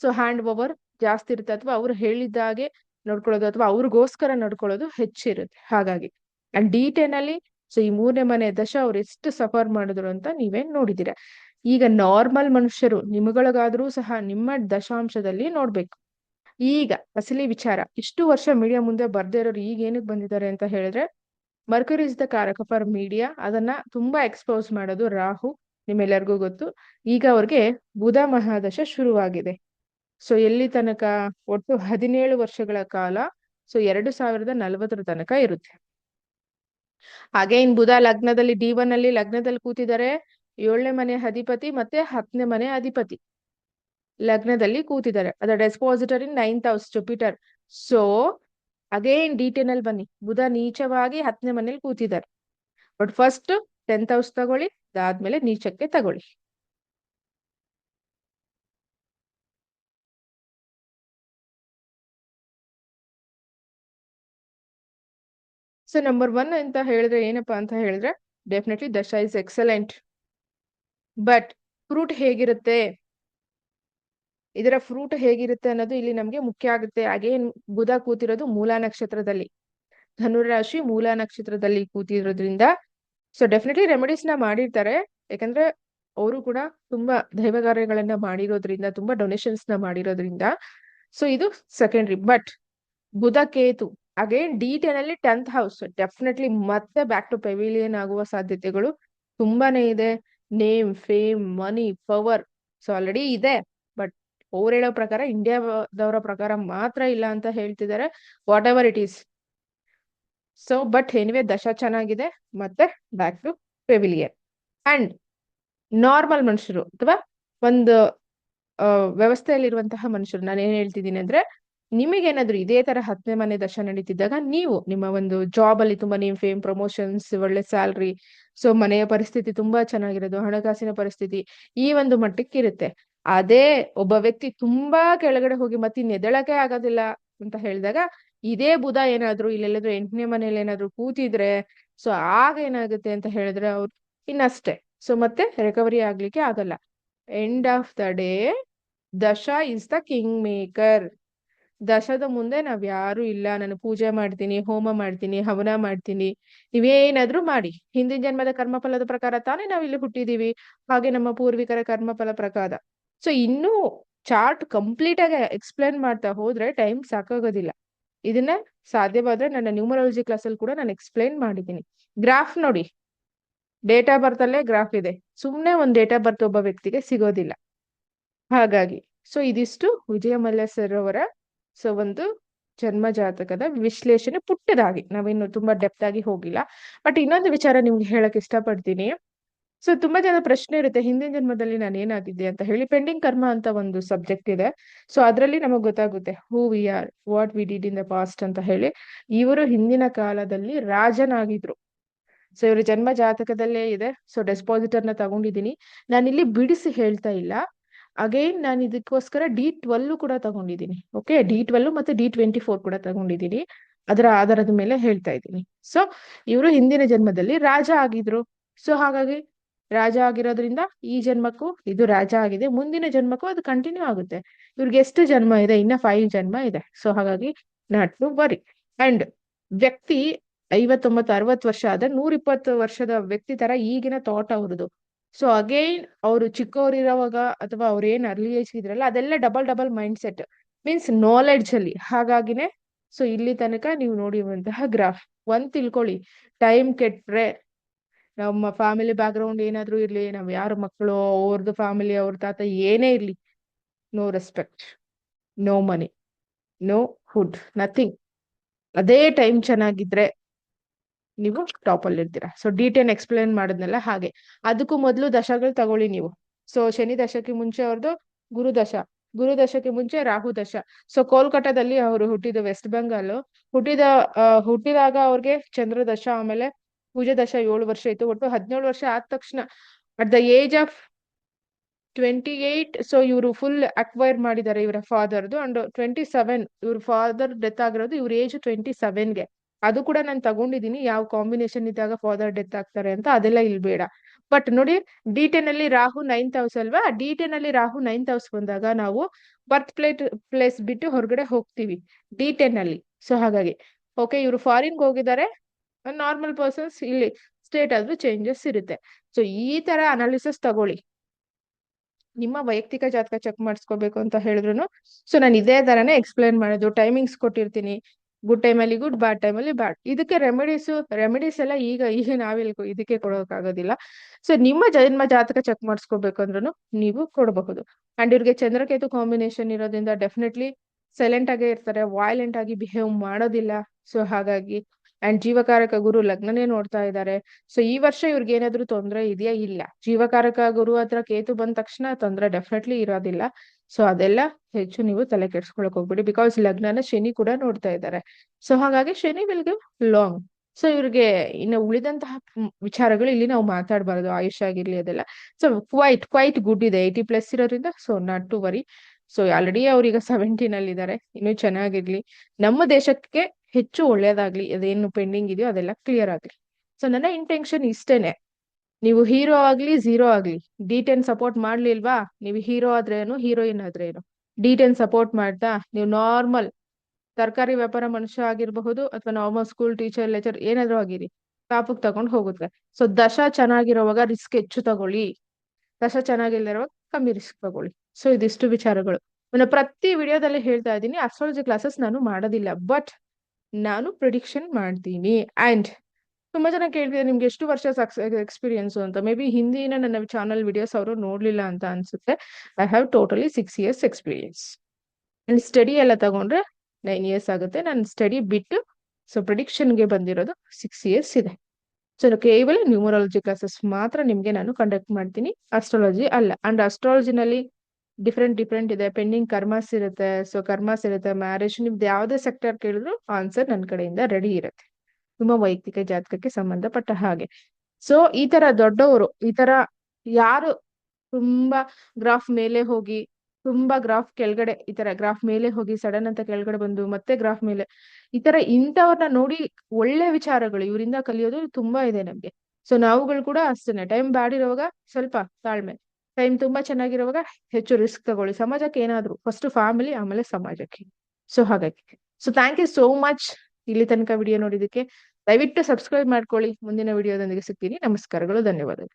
ಸೊ ಹ್ಯಾಂಡ್ ಓವರ್ ಜಾಸ್ತಿ ಇರುತ್ತೆ ಅಥವಾ ಅವ್ರು ಹೇಳಿದಾಗೆ ನೋಡ್ಕೊಳ್ಳೋದು ಅಥವಾ ಅವ್ರಿಗೋಸ್ಕರ ನೋಡ್ಕೊಳ್ಳೋದು ಹೆಚ್ಚಿರುತ್ತೆ. ಹಾಗಾಗಿ ಅಂಡ್ ಡಿ ಟೆನ್ ಅಲ್ಲಿ ಸೊ ಈ ಮೂರನೇ ಮನೆ ದಶ ಅವ್ರು ಎಷ್ಟು ಸಫರ್ ಮಾಡಿದ್ರು ಅಂತ ನೀವೇ ನೋಡಿದ್ದೀರಾ. ಈಗ ನಾರ್ಮಲ್ ಮನುಷ್ಯರು ನಿಮ್ಗಳಿಗಾದ್ರೂ ಸಹ ನಿಮ್ಮ ದಶಾಂಶದಲ್ಲಿ ನೋಡ್ಬೇಕು. ಈಗ ಅಸಲಿ ವಿಚಾರ, ಇಷ್ಟು ವರ್ಷ ಮೀಡಿಯಾ ಮುಂದೆ ಬರ್ದೇ ಇರೋರು ಈಗ ಏನಕ್ಕೆ ಬಂದಿದ್ದಾರೆ ಅಂತ ಹೇಳಿದ್ರೆ ಮರ್ಕರಿ ಇಸ್ ದ ಕಾರಕ ಫಾರ್ ಮೀಡಿಯಾ ಅದನ್ನ ತುಂಬಾ ಎಕ್ಸ್ಪೋಸ್ ಮಾಡೋದು ರಾಹು, ನಿಮ್ಮೆಲ್ಲರಿಗೂ ಗೊತ್ತು. ಈಗ ಅವ್ರಿಗೆ ಬುಧ ಮಹಾದಶ ಶುರುವಾಗಿದೆ. ಸೊ ಎಲ್ಲಿ ತನಕ? ಒಟ್ಟು ಹದಿನೇಳು ವರ್ಷಗಳ ಕಾಲ ಸೊ ಎರಡು ಸಾವಿರದ ನಲವತ್ತರ ತನಕ ಇರುತ್ತೆ. ಅಗೈನ್ ಬುಧ ಲಗ್ನದಲ್ಲಿ ಡಿ ಒನ್ ಅಲ್ಲಿ ಲಗ್ನದಲ್ಲಿ ಕೂತಿದ್ದಾರೆ. ಏಳನೇ ಮನೆ ಅಧಿಪತಿ ಮತ್ತೆ ಹತ್ತನೇ ಮನೆ ಅಧಿಪತಿ. ಲಗ್ನದಲ್ಲಿ ಕೂತಿದ್ದಾರೆ. ಅದರ ಡೆಸ್ಪಾಸಿಟರಿ ninth house Jupiter. So again detail ಅಲ್ಲಿ ಬನ್ನಿ. ಬುಧ ನೀಚವಾಗಿ ಹತ್ತನೇ ಮನೇಲಿ ಕೂತಿದ್ದಾರೆ. ಬಟ್ ಫಸ್ಟ್ ಟೆಂತ್ ಹೌಸ್ ತಗೊಳ್ಳಿ, ಅದಾದ್ಮೇಲೆ ನೀಚಕ್ಕೆ ತಗೊಳ್ಳಿ. ಸೊ ನಂಬರ್ ಒನ್ ಅಂತ ಹೇಳಿದ್ರೆ ಏನಪ್ಪಾ ಅಂತ ಹೇಳಿದ್ರೆ ಡೆಫಿನೆಟ್ಲಿ ದಶ ಇಸ್ ಎಕ್ಸಲೆಂಟ್ ಬಟ್ ಫ್ರೂಟ್ ಹೇಗಿರುತ್ತೆ? ಇದರ ಫ್ರೂಟ್ ಹೇಗಿರುತ್ತೆ ಅನ್ನೋದು ಇಲ್ಲಿ ನಮ್ಗೆ ಮುಖ್ಯ ಆಗುತ್ತೆ. ಅಗೇನ್ ಬುಧ ಕೂತಿರೋದು ಮೂಲ ನಕ್ಷತ್ರದಲ್ಲಿ. ಧನುರಾಶಿ ಮೂಲ ನಕ್ಷತ್ರದಲ್ಲಿ ಕೂತಿರೋದ್ರಿಂದ ಸೊ ಡೆಫಿನೆಟ್ಲಿ ರೆಮಿಡೀಸ್ನ ಮಾಡಿರ್ತಾರೆ. ಯಾಕಂದ್ರೆ ಅವರು ಕೂಡ ತುಂಬಾ ದೈವ ಕಾರ್ಯಗಳನ್ನ ಮಾಡಿರೋದ್ರಿಂದ, ತುಂಬಾ ಡೊನೇಷನ್ಸ್ನ ಮಾಡಿರೋದ್ರಿಂದ. ಸೊ ಇದು secondary but Budha Ketu again D ten ಅಲ್ಲಿ ಟೆಂತ್ ಹೌಸ್ ಡೆಫಿನೆಟ್ಲಿ ಮತ್ತೆ ಬ್ಯಾಕ್ ಟು ಪೆವಿಲಿಯನ್ ಆಗುವ ಸಾಧ್ಯತೆಗಳು ತುಂಬಾನೇ ಇದೆ. Name fame money power so already ಇದೆ. ಅವ್ರು ಹೇಳೋ ಪ್ರಕಾರ ಇಂಡಿಯಾದವರ ಪ್ರಕಾರ ಮಾತ್ರ ಇಲ್ಲ ಅಂತ ಹೇಳ್ತಿದ್ದಾರೆ whatever it is so but anyway ದಶ ಚೆನ್ನಾಗಿದೆ. ಮತ್ತೆ back to pavilion and normal ಮನುಷ್ಯರು ಅಥವಾ ಒಂದು ವ್ಯವಸ್ಥೆಯಲ್ಲಿರುವಂತಹ ಮನುಷ್ಯರು, ನಾನು ಏನ್ ಹೇಳ್ತಿದ್ದೀನಿ ಅಂದ್ರೆ ನಿಮಗೇನಾದ್ರು ಇದೇ ತರ ಹತ್ತನೇ ಮನೆ ದಶ ನಡೀತಿದ್ದಾಗ ನೀವು ನಿಮ್ಮ ಒಂದು ಜಾಬ್ ಅಲ್ಲಿ ತುಂಬಾ ನೇಮ್ ಫೇಮ್ ಪ್ರಮೋಷನ್ಸ್ ಒಳ್ಳೆ ಸ್ಯಾಲ್ರಿ ಸೊ ಮನೆಯ ಪರಿಸ್ಥಿತಿ ತುಂಬಾ ಚೆನ್ನಾಗಿರೋದು, ಹಣಕಾಸಿನ ಪರಿಸ್ಥಿತಿ ಈ ಒಂದು ಮಟ್ಟಕ್ಕೆ ಇರುತ್ತೆ. ಅದೇ ಒಬ್ಬ ವ್ಯಕ್ತಿ ತುಂಬಾ ಕೆಳಗಡೆ ಹೋಗಿ ಮತ್ತೆ ನೆದಳಕೆ ಆಗೋದಿಲ್ಲ ಅಂತ ಹೇಳಿದಾಗ, ಇದೇ ಬುಧ ಏನಾದ್ರು ಇಲ್ಲೆಲ್ಲಾದ್ರೂ ಎಂಟನೇ ಮನೇಲಿ ಏನಾದ್ರು ಕೂತಿದ್ರೆ, ಸೊ ಆಗ ಏನಾಗುತ್ತೆ ಅಂತ ಹೇಳಿದ್ರೆ ಅವ್ರು ಇನ್ನಷ್ಟೇ. ಸೊ ಮತ್ತೆ ರಿಕವರಿ ಆಗ್ಲಿಕ್ಕೆ ಆಗಲ್ಲ. ಎಂಡ್ ಆಫ್ ದ ಡೇ ದಶ ಇಸ್ ದ ಕಿಂಗ್ ಮೇಕರ್ ದಶದ ಮುಂದೆ ನಾವ್ ಯಾರು ಇಲ್ಲ. ನಾನು ಪೂಜೆ ಮಾಡ್ತೀನಿ, ಹೋಮ ಮಾಡ್ತೀನಿ, ಹವನ ಮಾಡ್ತೀನಿ. ನೀವೇನಾದ್ರೂ ಮಾಡಿ. ಹಿಂದಿನ ಜನ್ಮದ ಕರ್ಮಫಲದ ಪ್ರಕಾರ ತಾನೇ ನಾವ್ ಇಲ್ಲಿ ಹುಟ್ಟಿದೀವಿ. ಹಾಗೆ ನಮ್ಮ ಪೂರ್ವಿಕರ ಕರ್ಮಫಲ ಪ್ರಕಾರ. ಸೊ ಇನ್ನೂ ಚಾರ್ಟ್ ಕಂಪ್ಲೀಟ್ ಆಗಿ ಎಕ್ಸ್ಪ್ಲೇನ್ ಮಾಡ್ತಾ ಹೋದ್ರೆ ಟೈಮ್ ಸಾಕಾಗೋದಿಲ್ಲ. ಇದನ್ನ ಸಾಧ್ಯವಾದ್ರೆ ನನ್ನ ನ್ಯೂಮರಾಲಜಿ ಕ್ಲಾಸಲ್ಲಿ ಕೂಡ ನಾನು ಎಕ್ಸ್ಪ್ಲೇನ್ ಮಾಡಿದ್ದೀನಿ. ಗ್ರಾಫ್ ನೋಡಿ. ಡೇಟಾ ಬರ್ತಲ್ಲೇ ಗ್ರಾಫ್ ಇದೆ. ಸುಮ್ಮನೆ ಒಂದು ಡೇಟಾ ಬರ್ತ್ ಒಬ್ಬ ವ್ಯಕ್ತಿಗೆ ಸಿಗೋದಿಲ್ಲ. ಹಾಗಾಗಿ ಸೊ ಇದಿಷ್ಟು ವಿಜಯ ಮಲ್ಯ ಸರ್ ಅವರ ಸೊ ಒಂದು ಜನ್ಮ ಜಾತಕದ ವಿಶ್ಲೇಷಣೆ ಪುಟ್ಟದಾಗಿ. ನಾವಿನ್ನು ತುಂಬಾ ಡೆಪ್ತ್ ಆಗಿ ಹೋಗಿಲ್ಲ. ಬಟ್ ಇನ್ನೊಂದು ವಿಚಾರ ನಿಮ್ಗೆ ಹೇಳಕ್ ಇಷ್ಟಪಡ್ತೀನಿ. ಸೊ ತುಂಬಾ ಜನ ಪ್ರಶ್ನೆ ಇರುತ್ತೆ, ಹಿಂದಿನ ಜನ್ಮದಲ್ಲಿ ನಾನು ಏನಾಗಿದ್ದೆ ಅಂತ ಹೇಳಿ ಪೆಂಡಿಂಗ್ ಕರ್ಮ ಅಂತ ಒಂದು ಸಬ್ಜೆಕ್ಟ್ ಇದೆ. ಸೊ ಅದರಲ್ಲಿ ನಮಗೆ ಗೊತ್ತಾಗುತ್ತೆ who we are what we did in the past ಅಂತ ಹೇಳಿ, ಇವರು ಹಿಂದಿನ ಕಾಲದಲ್ಲಿ ರಾಜನಾಗಿದ್ರು. ಸೊ ಇವರು ಜನ್ಮ ಜಾತಕದಲ್ಲೇ ಇದೆ. ಸೊ ಡೆಸ್ಪಾಸಿಟರ್ನ ತಗೊಂಡಿದ್ದೀನಿ. ನಾನು ಇಲ್ಲಿ ಬಿಡಿಸಿ ಹೇಳ್ತಾ ಇಲ್ಲ. ಅಗೈನ್ ನಾನು ಇದಕ್ಕೋಸ್ಕರ ಡಿ ಟ್ವೆಲ್ ಕೂಡ ತಗೊಂಡಿದ್ದೀನಿ. ಓಕೆ ಡಿ ಟ್ವೆಲ್ ಮತ್ತೆ ಡಿ ಟ್ವೆಂಟಿ ಫೋರ್ ಕೂಡ ತಗೊಂಡಿದ್ದೀನಿ. ಅದರ ಆಧಾರದ ಮೇಲೆ ಹೇಳ್ತಾ ಇದ್ದೀನಿ. ಸೊ ಇವರು ಹಿಂದಿನ ಜನ್ಮದಲ್ಲಿ ರಾಜ ಆಗಿದ್ರು. ಸೊ ಹಾಗಾಗಿ ರಾಜ ಆಗಿರೋದ್ರಿಂದ ಈ ಜನ್ಮಕ್ಕೂ ಇದು ರಾಜ ಆಗಿದೆ. ಮುಂದಿನ ಜನ್ಮಕ್ಕೂ ಅದು ಕಂಟಿನ್ಯೂ ಆಗುತ್ತೆ. ಇವ್ರಿಗೆ ಎಷ್ಟು ಜನ್ಮ ಇದೆ? ಇನ್ನ ಫೈವ್ ಜನ್ಮ ಇದೆ. ಸೊ ಹಾಗಾಗಿ ನಾಟ್ ಟು ವರಿ ಅಂಡ್ ವ್ಯಕ್ತಿ ಐವತ್ತೊಂಬತ್ತು, ಅರವತ್ತು ವರ್ಷ ಆದ್ರೆ ನೂರ ಇಪ್ಪತ್ತು ವರ್ಷದ ವ್ಯಕ್ತಿ ತರ ಈಗಿನ ಥಾಟ್ ಅವ್ರದ್ದು. ಸೊ ಅಗೈನ್ ಅವರು ಚಿಕ್ಕವರಿರುವಾಗ ಅಥವಾ ಅವ್ರ ಏನ್ ಅರ್ಲಿ ಏಜ್ ಇದ್ರಲ್ಲ, ಅದೆಲ್ಲ double double mindset means knowledge ಅಲ್ಲಿ. ಹಾಗಾಗಿನೇ ಸೊ ಇಲ್ಲಿ ತನಕ ನೀವು ನೋಡಿರುವಂತಹ ಗ್ರಾಫ್ ಒಂದ್ ತಿಳ್ಕೊಳ್ಳಿ. ಟೈಮ್ ಕೆಟ್ರೆ ನಮ್ಮ ಫ್ಯಾಮಿಲಿ ಬ್ಯಾಕ್ ಗ್ರೌಂಡ್ ಏನಾದ್ರೂ ಇರ್ಲಿ, ನಾವ್ ಯಾರ ಮಕ್ಕಳು ಅವ್ರದ್ದು ಫ್ಯಾಮಿಲಿ ಅವ್ರ ತಾತ ಏನೇ ಇರ್ಲಿ no respect no money no food nothing ಅದೇ ಟೈಮ್ ಚೆನ್ನಾಗಿದ್ರೆ ನೀವು ಟಾಪ್ ಅಲ್ಲಿ ಇರ್ತೀರಾ. ಸೊ ಡೀಟೇಲ್ ಎಕ್ಸ್ಪ್ಲೇನ್ ಮಾಡಿದ್ನಲ್ಲ ಹಾಗೆ. ಅದಕ್ಕೂ ಮೊದಲು ದಶಗಳು ತಗೊಳ್ಳಿ ನೀವು. ಸೊ ಶನಿ ದಶಕ್ಕೆ ಮುಂಚೆ ಅವ್ರದ್ದು ಗುರು ದಶ, ಗುರು ದಶಕ್ಕೆ ಮುಂಚೆ ರಾಹು ದಶ. ಸೊ ಕೋಲ್ಕತ್ತಾದಲ್ಲಿ ಅವರು ಹುಟ್ಟಿದ ವೆಸ್ಟ್ ಬೆಂಗಾಲ್ ಹುಟ್ಟಿದ ಹುಟ್ಟಿದಾಗ ಅವ್ರಿಗೆ ಚಂದ್ರ ದಶ, ಆಮೇಲೆ ಪೂಜ ದಶ ಏಳು ವರ್ಷ ಇತ್ತು. ಒಟ್ಟು ಹದಿನೇಳು ವರ್ಷ ಆದ ತಕ್ಷಣ at the age of twenty eight so ಇವರು ಫುಲ್ ಅಕ್ವೈರ್ ಮಾಡಿದ್ದಾರೆ ಇವರ ಫಾದರ್ದು ಅಂಡ್ ಟ್ವೆಂಟಿ ಸೆವೆನ್ ಇವ್ರ ಫಾದರ್ ಡೆತ್ ಆಗಿರೋದು ಇವ್ರ ಏಜ್ ಟ್ವೆಂಟಿ ಸೆವೆನ್ಗೆ ಅದು ಕೂಡ ನಾನು ತಗೊಂಡಿದ್ದೀನಿ. ಯಾವ ಕಾಂಬಿನೇಷನ್ ಇದ್ದಾಗ ಫಾದರ್ ಡೆತ್ ಆಗ್ತಾರೆ ಅಂತ ಅದೆಲ್ಲ ಇಲ್ಲಿ ಬೇಡ ಬಟ್ ನೋಡಿ ಡಿ ಟೆನ್ ಅಲ್ಲಿ ರಾಹು ನೈನ್ತ್ ಹೌಸ್ ಅಲ್ವಾ? ಡಿ ಟೆನ್ ಅಲ್ಲಿ ರಾಹು ನೈನ್ತ್ ಹೌಸ್ ಬಂದಾಗ ನಾವು ಬರ್ತ್ ಪ್ಲೇಟ್ ಪ್ಲೇಸ್ ಬಿಟ್ಟು ಹೊರಗಡೆ ಹೋಗ್ತೀವಿ ಡಿ ಟೆನ್ ಅಲ್ಲಿ. ಸೊ ಹಾಗಾಗಿ ಓಕೆ ಇವರು ಫಾರಿನ್ಗೆ ಹೋಗಿದ್ದಾರೆ. ನಾರ್ಮಲ್ ಪರ್ಸನ್ಸ್ ಇಲ್ಲಿ ಸ್ಟೇಟ್ ಆದ್ರೂ ಚೇಂಜಸ್ ಇರುತ್ತೆ. ಸೊ ಈ ತರ ಅನಾಲಿಸಿಸ್ ತಗೊಳ್ಳಿ. ನಿಮ್ಮ ವೈಯಕ್ತಿಕ ಜಾತಕ ಚೆಕ್ ಮಾಡಿಸ್ಕೋಬೇಕು ಅಂತ ಹೇಳಿದ್ರು ಸೊ ನಾನು ಇದೇ ತರನೇ ಎಕ್ಸ್ಪ್ಲೈನ್ ಮಾಡೋದು. ಟೈಮಿಂಗ್ಸ್ ಕೊಟ್ಟಿರ್ತೀನಿ. ಗುಡ್ ಟೈಮಲ್ಲಿ ಗುಡ್ ಬ್ಯಾಡ್ ಟೈಮಲ್ಲಿ ಬ್ಯಾಡ್ ಇದಕ್ಕೆ ರೆಮಿಡೀಸ್ ರೆಮಿಡೀಸ್ ಎಲ್ಲ ಈಗ ಈಗ ನಾವೆಲ್ಲಿ ಇದಕ್ಕೆ ಕೊಡೋಕ್ಕಾಗೋದಿಲ್ಲ ಸೊ ನಿಮ್ಮ ಜನ್ಮ ಜಾತಕ ಚೆಕ್ ಮಾಡಿಸ್ಕೋಬೇಕು ಅಂದ್ರೂ ನೀವು ಕೊಡಬಹುದು. ಅಂಡ್ ಇವ್ರಿಗೆ ಚಂದ್ರಕೇತು ಕಾಂಬಿನೇಷನ್ ಇರೋದ್ರಿಂದ ಡೆಫಿನೆಟ್ಲಿ ಸೈಲೆಂಟ್ ಆಗೇ ಇರ್ತಾರೆ. ವಾಯ್ಲೆಂಟ್ ಆಗಿ ಬಿಹೇವ್ ಮಾಡೋದಿಲ್ಲ. ಸೊ ಹಾಗಾಗಿ ಅಂಡ್ ಜೀವಕಾರಕ ಗುರು ಲಗ್ನನೇ ನೋಡ್ತಾ ಇದ್ದಾರೆ. ಸೊ ಈ ವರ್ಷ ಇವ್ರಿಗೆ ಏನಾದ್ರು ತೊಂದರೆ ಇದೆಯಾ? ಇಲ್ಲ. ಜೀವಕಾರಕ ಗುರು ಹತ್ರ ಕೇತು ಬಂದ ತಕ್ಷಣ ತೊಂದರೆ ಡೆಫಿನೆಟ್ಲಿ ಇರೋದಿಲ್ಲ. ಸೊ ಅದೆಲ್ಲ ಹೆಚ್ಚು ನೀವು ತಲೆ ಕೆಡ್ಸ್ಕೊಳಕ್ ಹೋಗ್ಬಿಡಿ. ಬಿಕಾಸ್ ಲಗ್ನನ ಶನಿ ಕೂಡ ನೋಡ್ತಾ ಇದ್ದಾರೆ. ಸೊ ಹಾಗಾಗಿ Shani will give long so ಇವ್ರಿಗೆ ಇನ್ನು ಉಳಿದಂತಹ ವಿಚಾರಗಳು ಇಲ್ಲಿ ನಾವು ಮಾತಾಡಬಾರದು. ಆಯುಷ್ ಆಗಿರ್ಲಿ ಅದೆಲ್ಲ. ಸೊ ಕ್ವೈಟ್ ಕ್ವೈಟ್ ಗುಡ್ ಇದೆ. ಏಯ್ಟಿ ಪ್ಲಸ್ ಇರೋದ್ರಿಂದ so not to worry so already ಅವ್ರೀಗ seventeen ಅಲ್ಲಿ ಇದ್ದಾರೆ ಇನ್ನು ಚೆನ್ನಾಗಿರ್ಲಿ. ನಮ್ಮ ದೇಶಕ್ಕೆ ಹೆಚ್ಚು ಒಳ್ಳೇದಾಗ್ಲಿ, ಅದೇನು ಪೆಂಡಿಂಗ್ ಇದೆಯೋ ಅದೆಲ್ಲ ಕ್ಲಿಯರ್ ಆಗ್ಲಿ. ಸೊ ನನ್ನ ಇಂಟೆನ್ಷನ್ ಇಷ್ಟೇನೆ. ನೀವು ಹೀರೋ ಆಗ್ಲಿ ಝೀರೋ ಆಗ್ಲಿ. ಡಿ ಟೆನ್ ಸಪೋರ್ಟ್ ಮಾಡ್ಲಿಲ್ವಾ? ನೀವು ಹೀರೋ ಆದ್ರೇನು ಹೀರೋಯಿನ್ ಆದ್ರೇನು. ಡಿ ಟೆನ್ ಸಪೋರ್ಟ್ ಮಾಡ್ತಾ, ನೀವು ನಾರ್ಮಲ್ ತರಕಾರಿ ವ್ಯಾಪಾರ ಮನುಷ್ಯ ಆಗಿರಬಹುದು ಅಥವಾ ನಾರ್ಮಲ್ ಸ್ಕೂಲ್ ಟೀಚರ್ ಲೆಚರ್ ಏನಾದ್ರು ಆಗಿರಿ. ಟಾಪಕ್ ತಗೊಂಡ್ ಹೋಗುತ್ತೆ ಸೊ ದಶ ಚೆನ್ನಾಗಿರೋವಾಗ ರಿಸ್ಕ್ ಹೆಚ್ಚು ತಗೊಳ್ಳಿ. ದಶ ಚೆನ್ನಾಗಿಲ್ಲದಿರುವಾಗ ಕಮ್ಮಿ ರಿಸ್ಕ್ ತಗೊಳ್ಳಿ. ಸೊ ಇದಿಷ್ಟು ವಿಚಾರಗಳು. ನಾನು ಪ್ರತಿ ವಿಡಿಯೋದಲ್ಲಿ ಹೇಳ್ತಾ ಇದ್ದೀನಿ ಅಸ್ಟ್ರಾಲಜಿ ಕ್ಲಾಸಸ್ ನಾನು ಮಾಡೋದಿಲ್ಲ. ಬಟ್ ನಾನು ಪ್ರಿಡಿಕ್ಷನ್ ಮಾಡ್ತೀನಿ. ಆ್ಯಂಡ್ ತುಂಬಾ ಜನ ಕೇಳ್ತಿದ್ದಾರೆ ನಿಮ್ಗೆ ಎಷ್ಟು ವರ್ಷ ಎಕ್ಸ್ಪೀರಿಯನ್ಸು ಅಂತ ಮೇ ಬಿ ಹಿಂದಿನ ನನ್ನ ಚಾನಲ್ ವಿಡಿಯೋಸ್ ಅವರು ನೋಡ್ಲಿಲ್ಲ ಅಂತ ಅನ್ಸುತ್ತೆ. I have totally six years experience and study ಎಲ್ಲ ತಗೊಂಡ್ರೆ ನೈನ್ ಇಯರ್ಸ್ ಆಗುತ್ತೆ. ನಾನು ಸ್ಟಡಿ ಬಿಟ್ಟು ಸೊ ಪ್ರಿಡಿಕ್ಷನ್ಗೆ ಬಂದಿರೋದು ಸಿಕ್ಸ್ ಇಯರ್ಸ್ ಇದೆ. ಸೊ ಕೇವಲ ನ್ಯೂಮರಾಲಜಿ ಕ್ಲಾಸಸ್ ಮಾತ್ರ ನಿಮಗೆ ನಾನು ಕಂಡಕ್ಟ್ ಮಾಡ್ತೀನಿ. ಅಸ್ಟ್ರಾಲಜಿ ಅಲ್ಲ. ಅಂಡ್ ಅಸ್ಟ್ರಾಲಜಿನಲ್ಲಿ ಡಿಫ್ರೆಂಟ್ ಡಿಫ್ರೆಂಟ್ ಇದೆ. ಪೆಂಡಿಂಗ್ ಕರ್ಮಸ್ ಇರುತ್ತೆ. ಸೊ ಕರ್ಮಸ್ ಇರುತ್ತೆ. ಮ್ಯಾರೇಜ್ ನಿಮ್ದು ಯಾವುದೇ ಸೆಕ್ಟರ್ ಕೇಳಿದ್ರು ಆನ್ಸರ್ ನನ್ನ ಕಡೆಯಿಂದ ರೆಡಿ ಇರುತ್ತೆ. ತುಂಬಾ ವೈಯಕ್ತಿಕ, ಜಾತಕಕ್ಕೆ ಸಂಬಂಧಪಟ್ಟ ಹಾಗೆ. ಸೊ ಈ ತರ ದೊಡ್ಡವರು, ಈ ತರ ಯಾರು ತುಂಬಾ ಗ್ರಾಫ್ ಮೇಲೆ ಹೋಗಿ, ತುಂಬಾ ಗ್ರಾಫ್ ಕೆಳಗಡೆ, ಈ ತರ ಗ್ರಾಫ್ ಮೇಲೆ ಹೋಗಿ ಸಡನ್ ಅಂತ ಕೆಳಗಡೆ ಬಂದು, ಮತ್ತೆ ಗ್ರಾಫ್ ಮೇಲೆ, ಈ ತರ ಇಂಥವ್ರನ್ನ ನೋಡಿ ಒಳ್ಳೆ ವಿಚಾರಗಳು ಇವರಿಂದ ಕಲಿಯೋದು ತುಂಬಾ ಇದೆ ನಮ್ಗೆ. ಸೊ ನಾವುಗಳು ಕೂಡ ಅಷ್ಟೇನೆ. ಟೈಮ್ ಬ್ಯಾಡ್ ಇರುವಾಗ ಸ್ವಲ್ಪ ತಾಳ್ಮೆ. ಟೈಮ್ ತುಂಬಾ ಚೆನ್ನಾಗಿರುವಾಗ ಹೆಚ್ಚು ರಿಸ್ಕ್ ತಗೊಳ್ಳಿ. ಸಮಾಜಕ್ಕೆ ಏನಾದ್ರು ಫಸ್ಟ್ ಫ್ಯಾಮಿಲಿ ಆಮೇಲೆ ಸಮಾಜಕ್ಕೆ. ಸೊ ಹಾಗಾಗಿ so thank you so much ಇಲ್ಲಿ ತನಕ ವಿಡಿಯೋ ನೋಡಿದಕ್ಕೆ ದಯವಿಟ್ಟು ಸಬ್ಸ್ಕ್ರೈಬ್ ಮಾಡ್ಕೊಳ್ಳಿ. ಮುಂದಿನ ವಿಡಿಯೋದೊಂದಿಗೆ ಸಿಗ್ತೀನಿ. ನಮಸ್ಕಾರಗಳು, ಧನ್ಯವಾದಗಳು.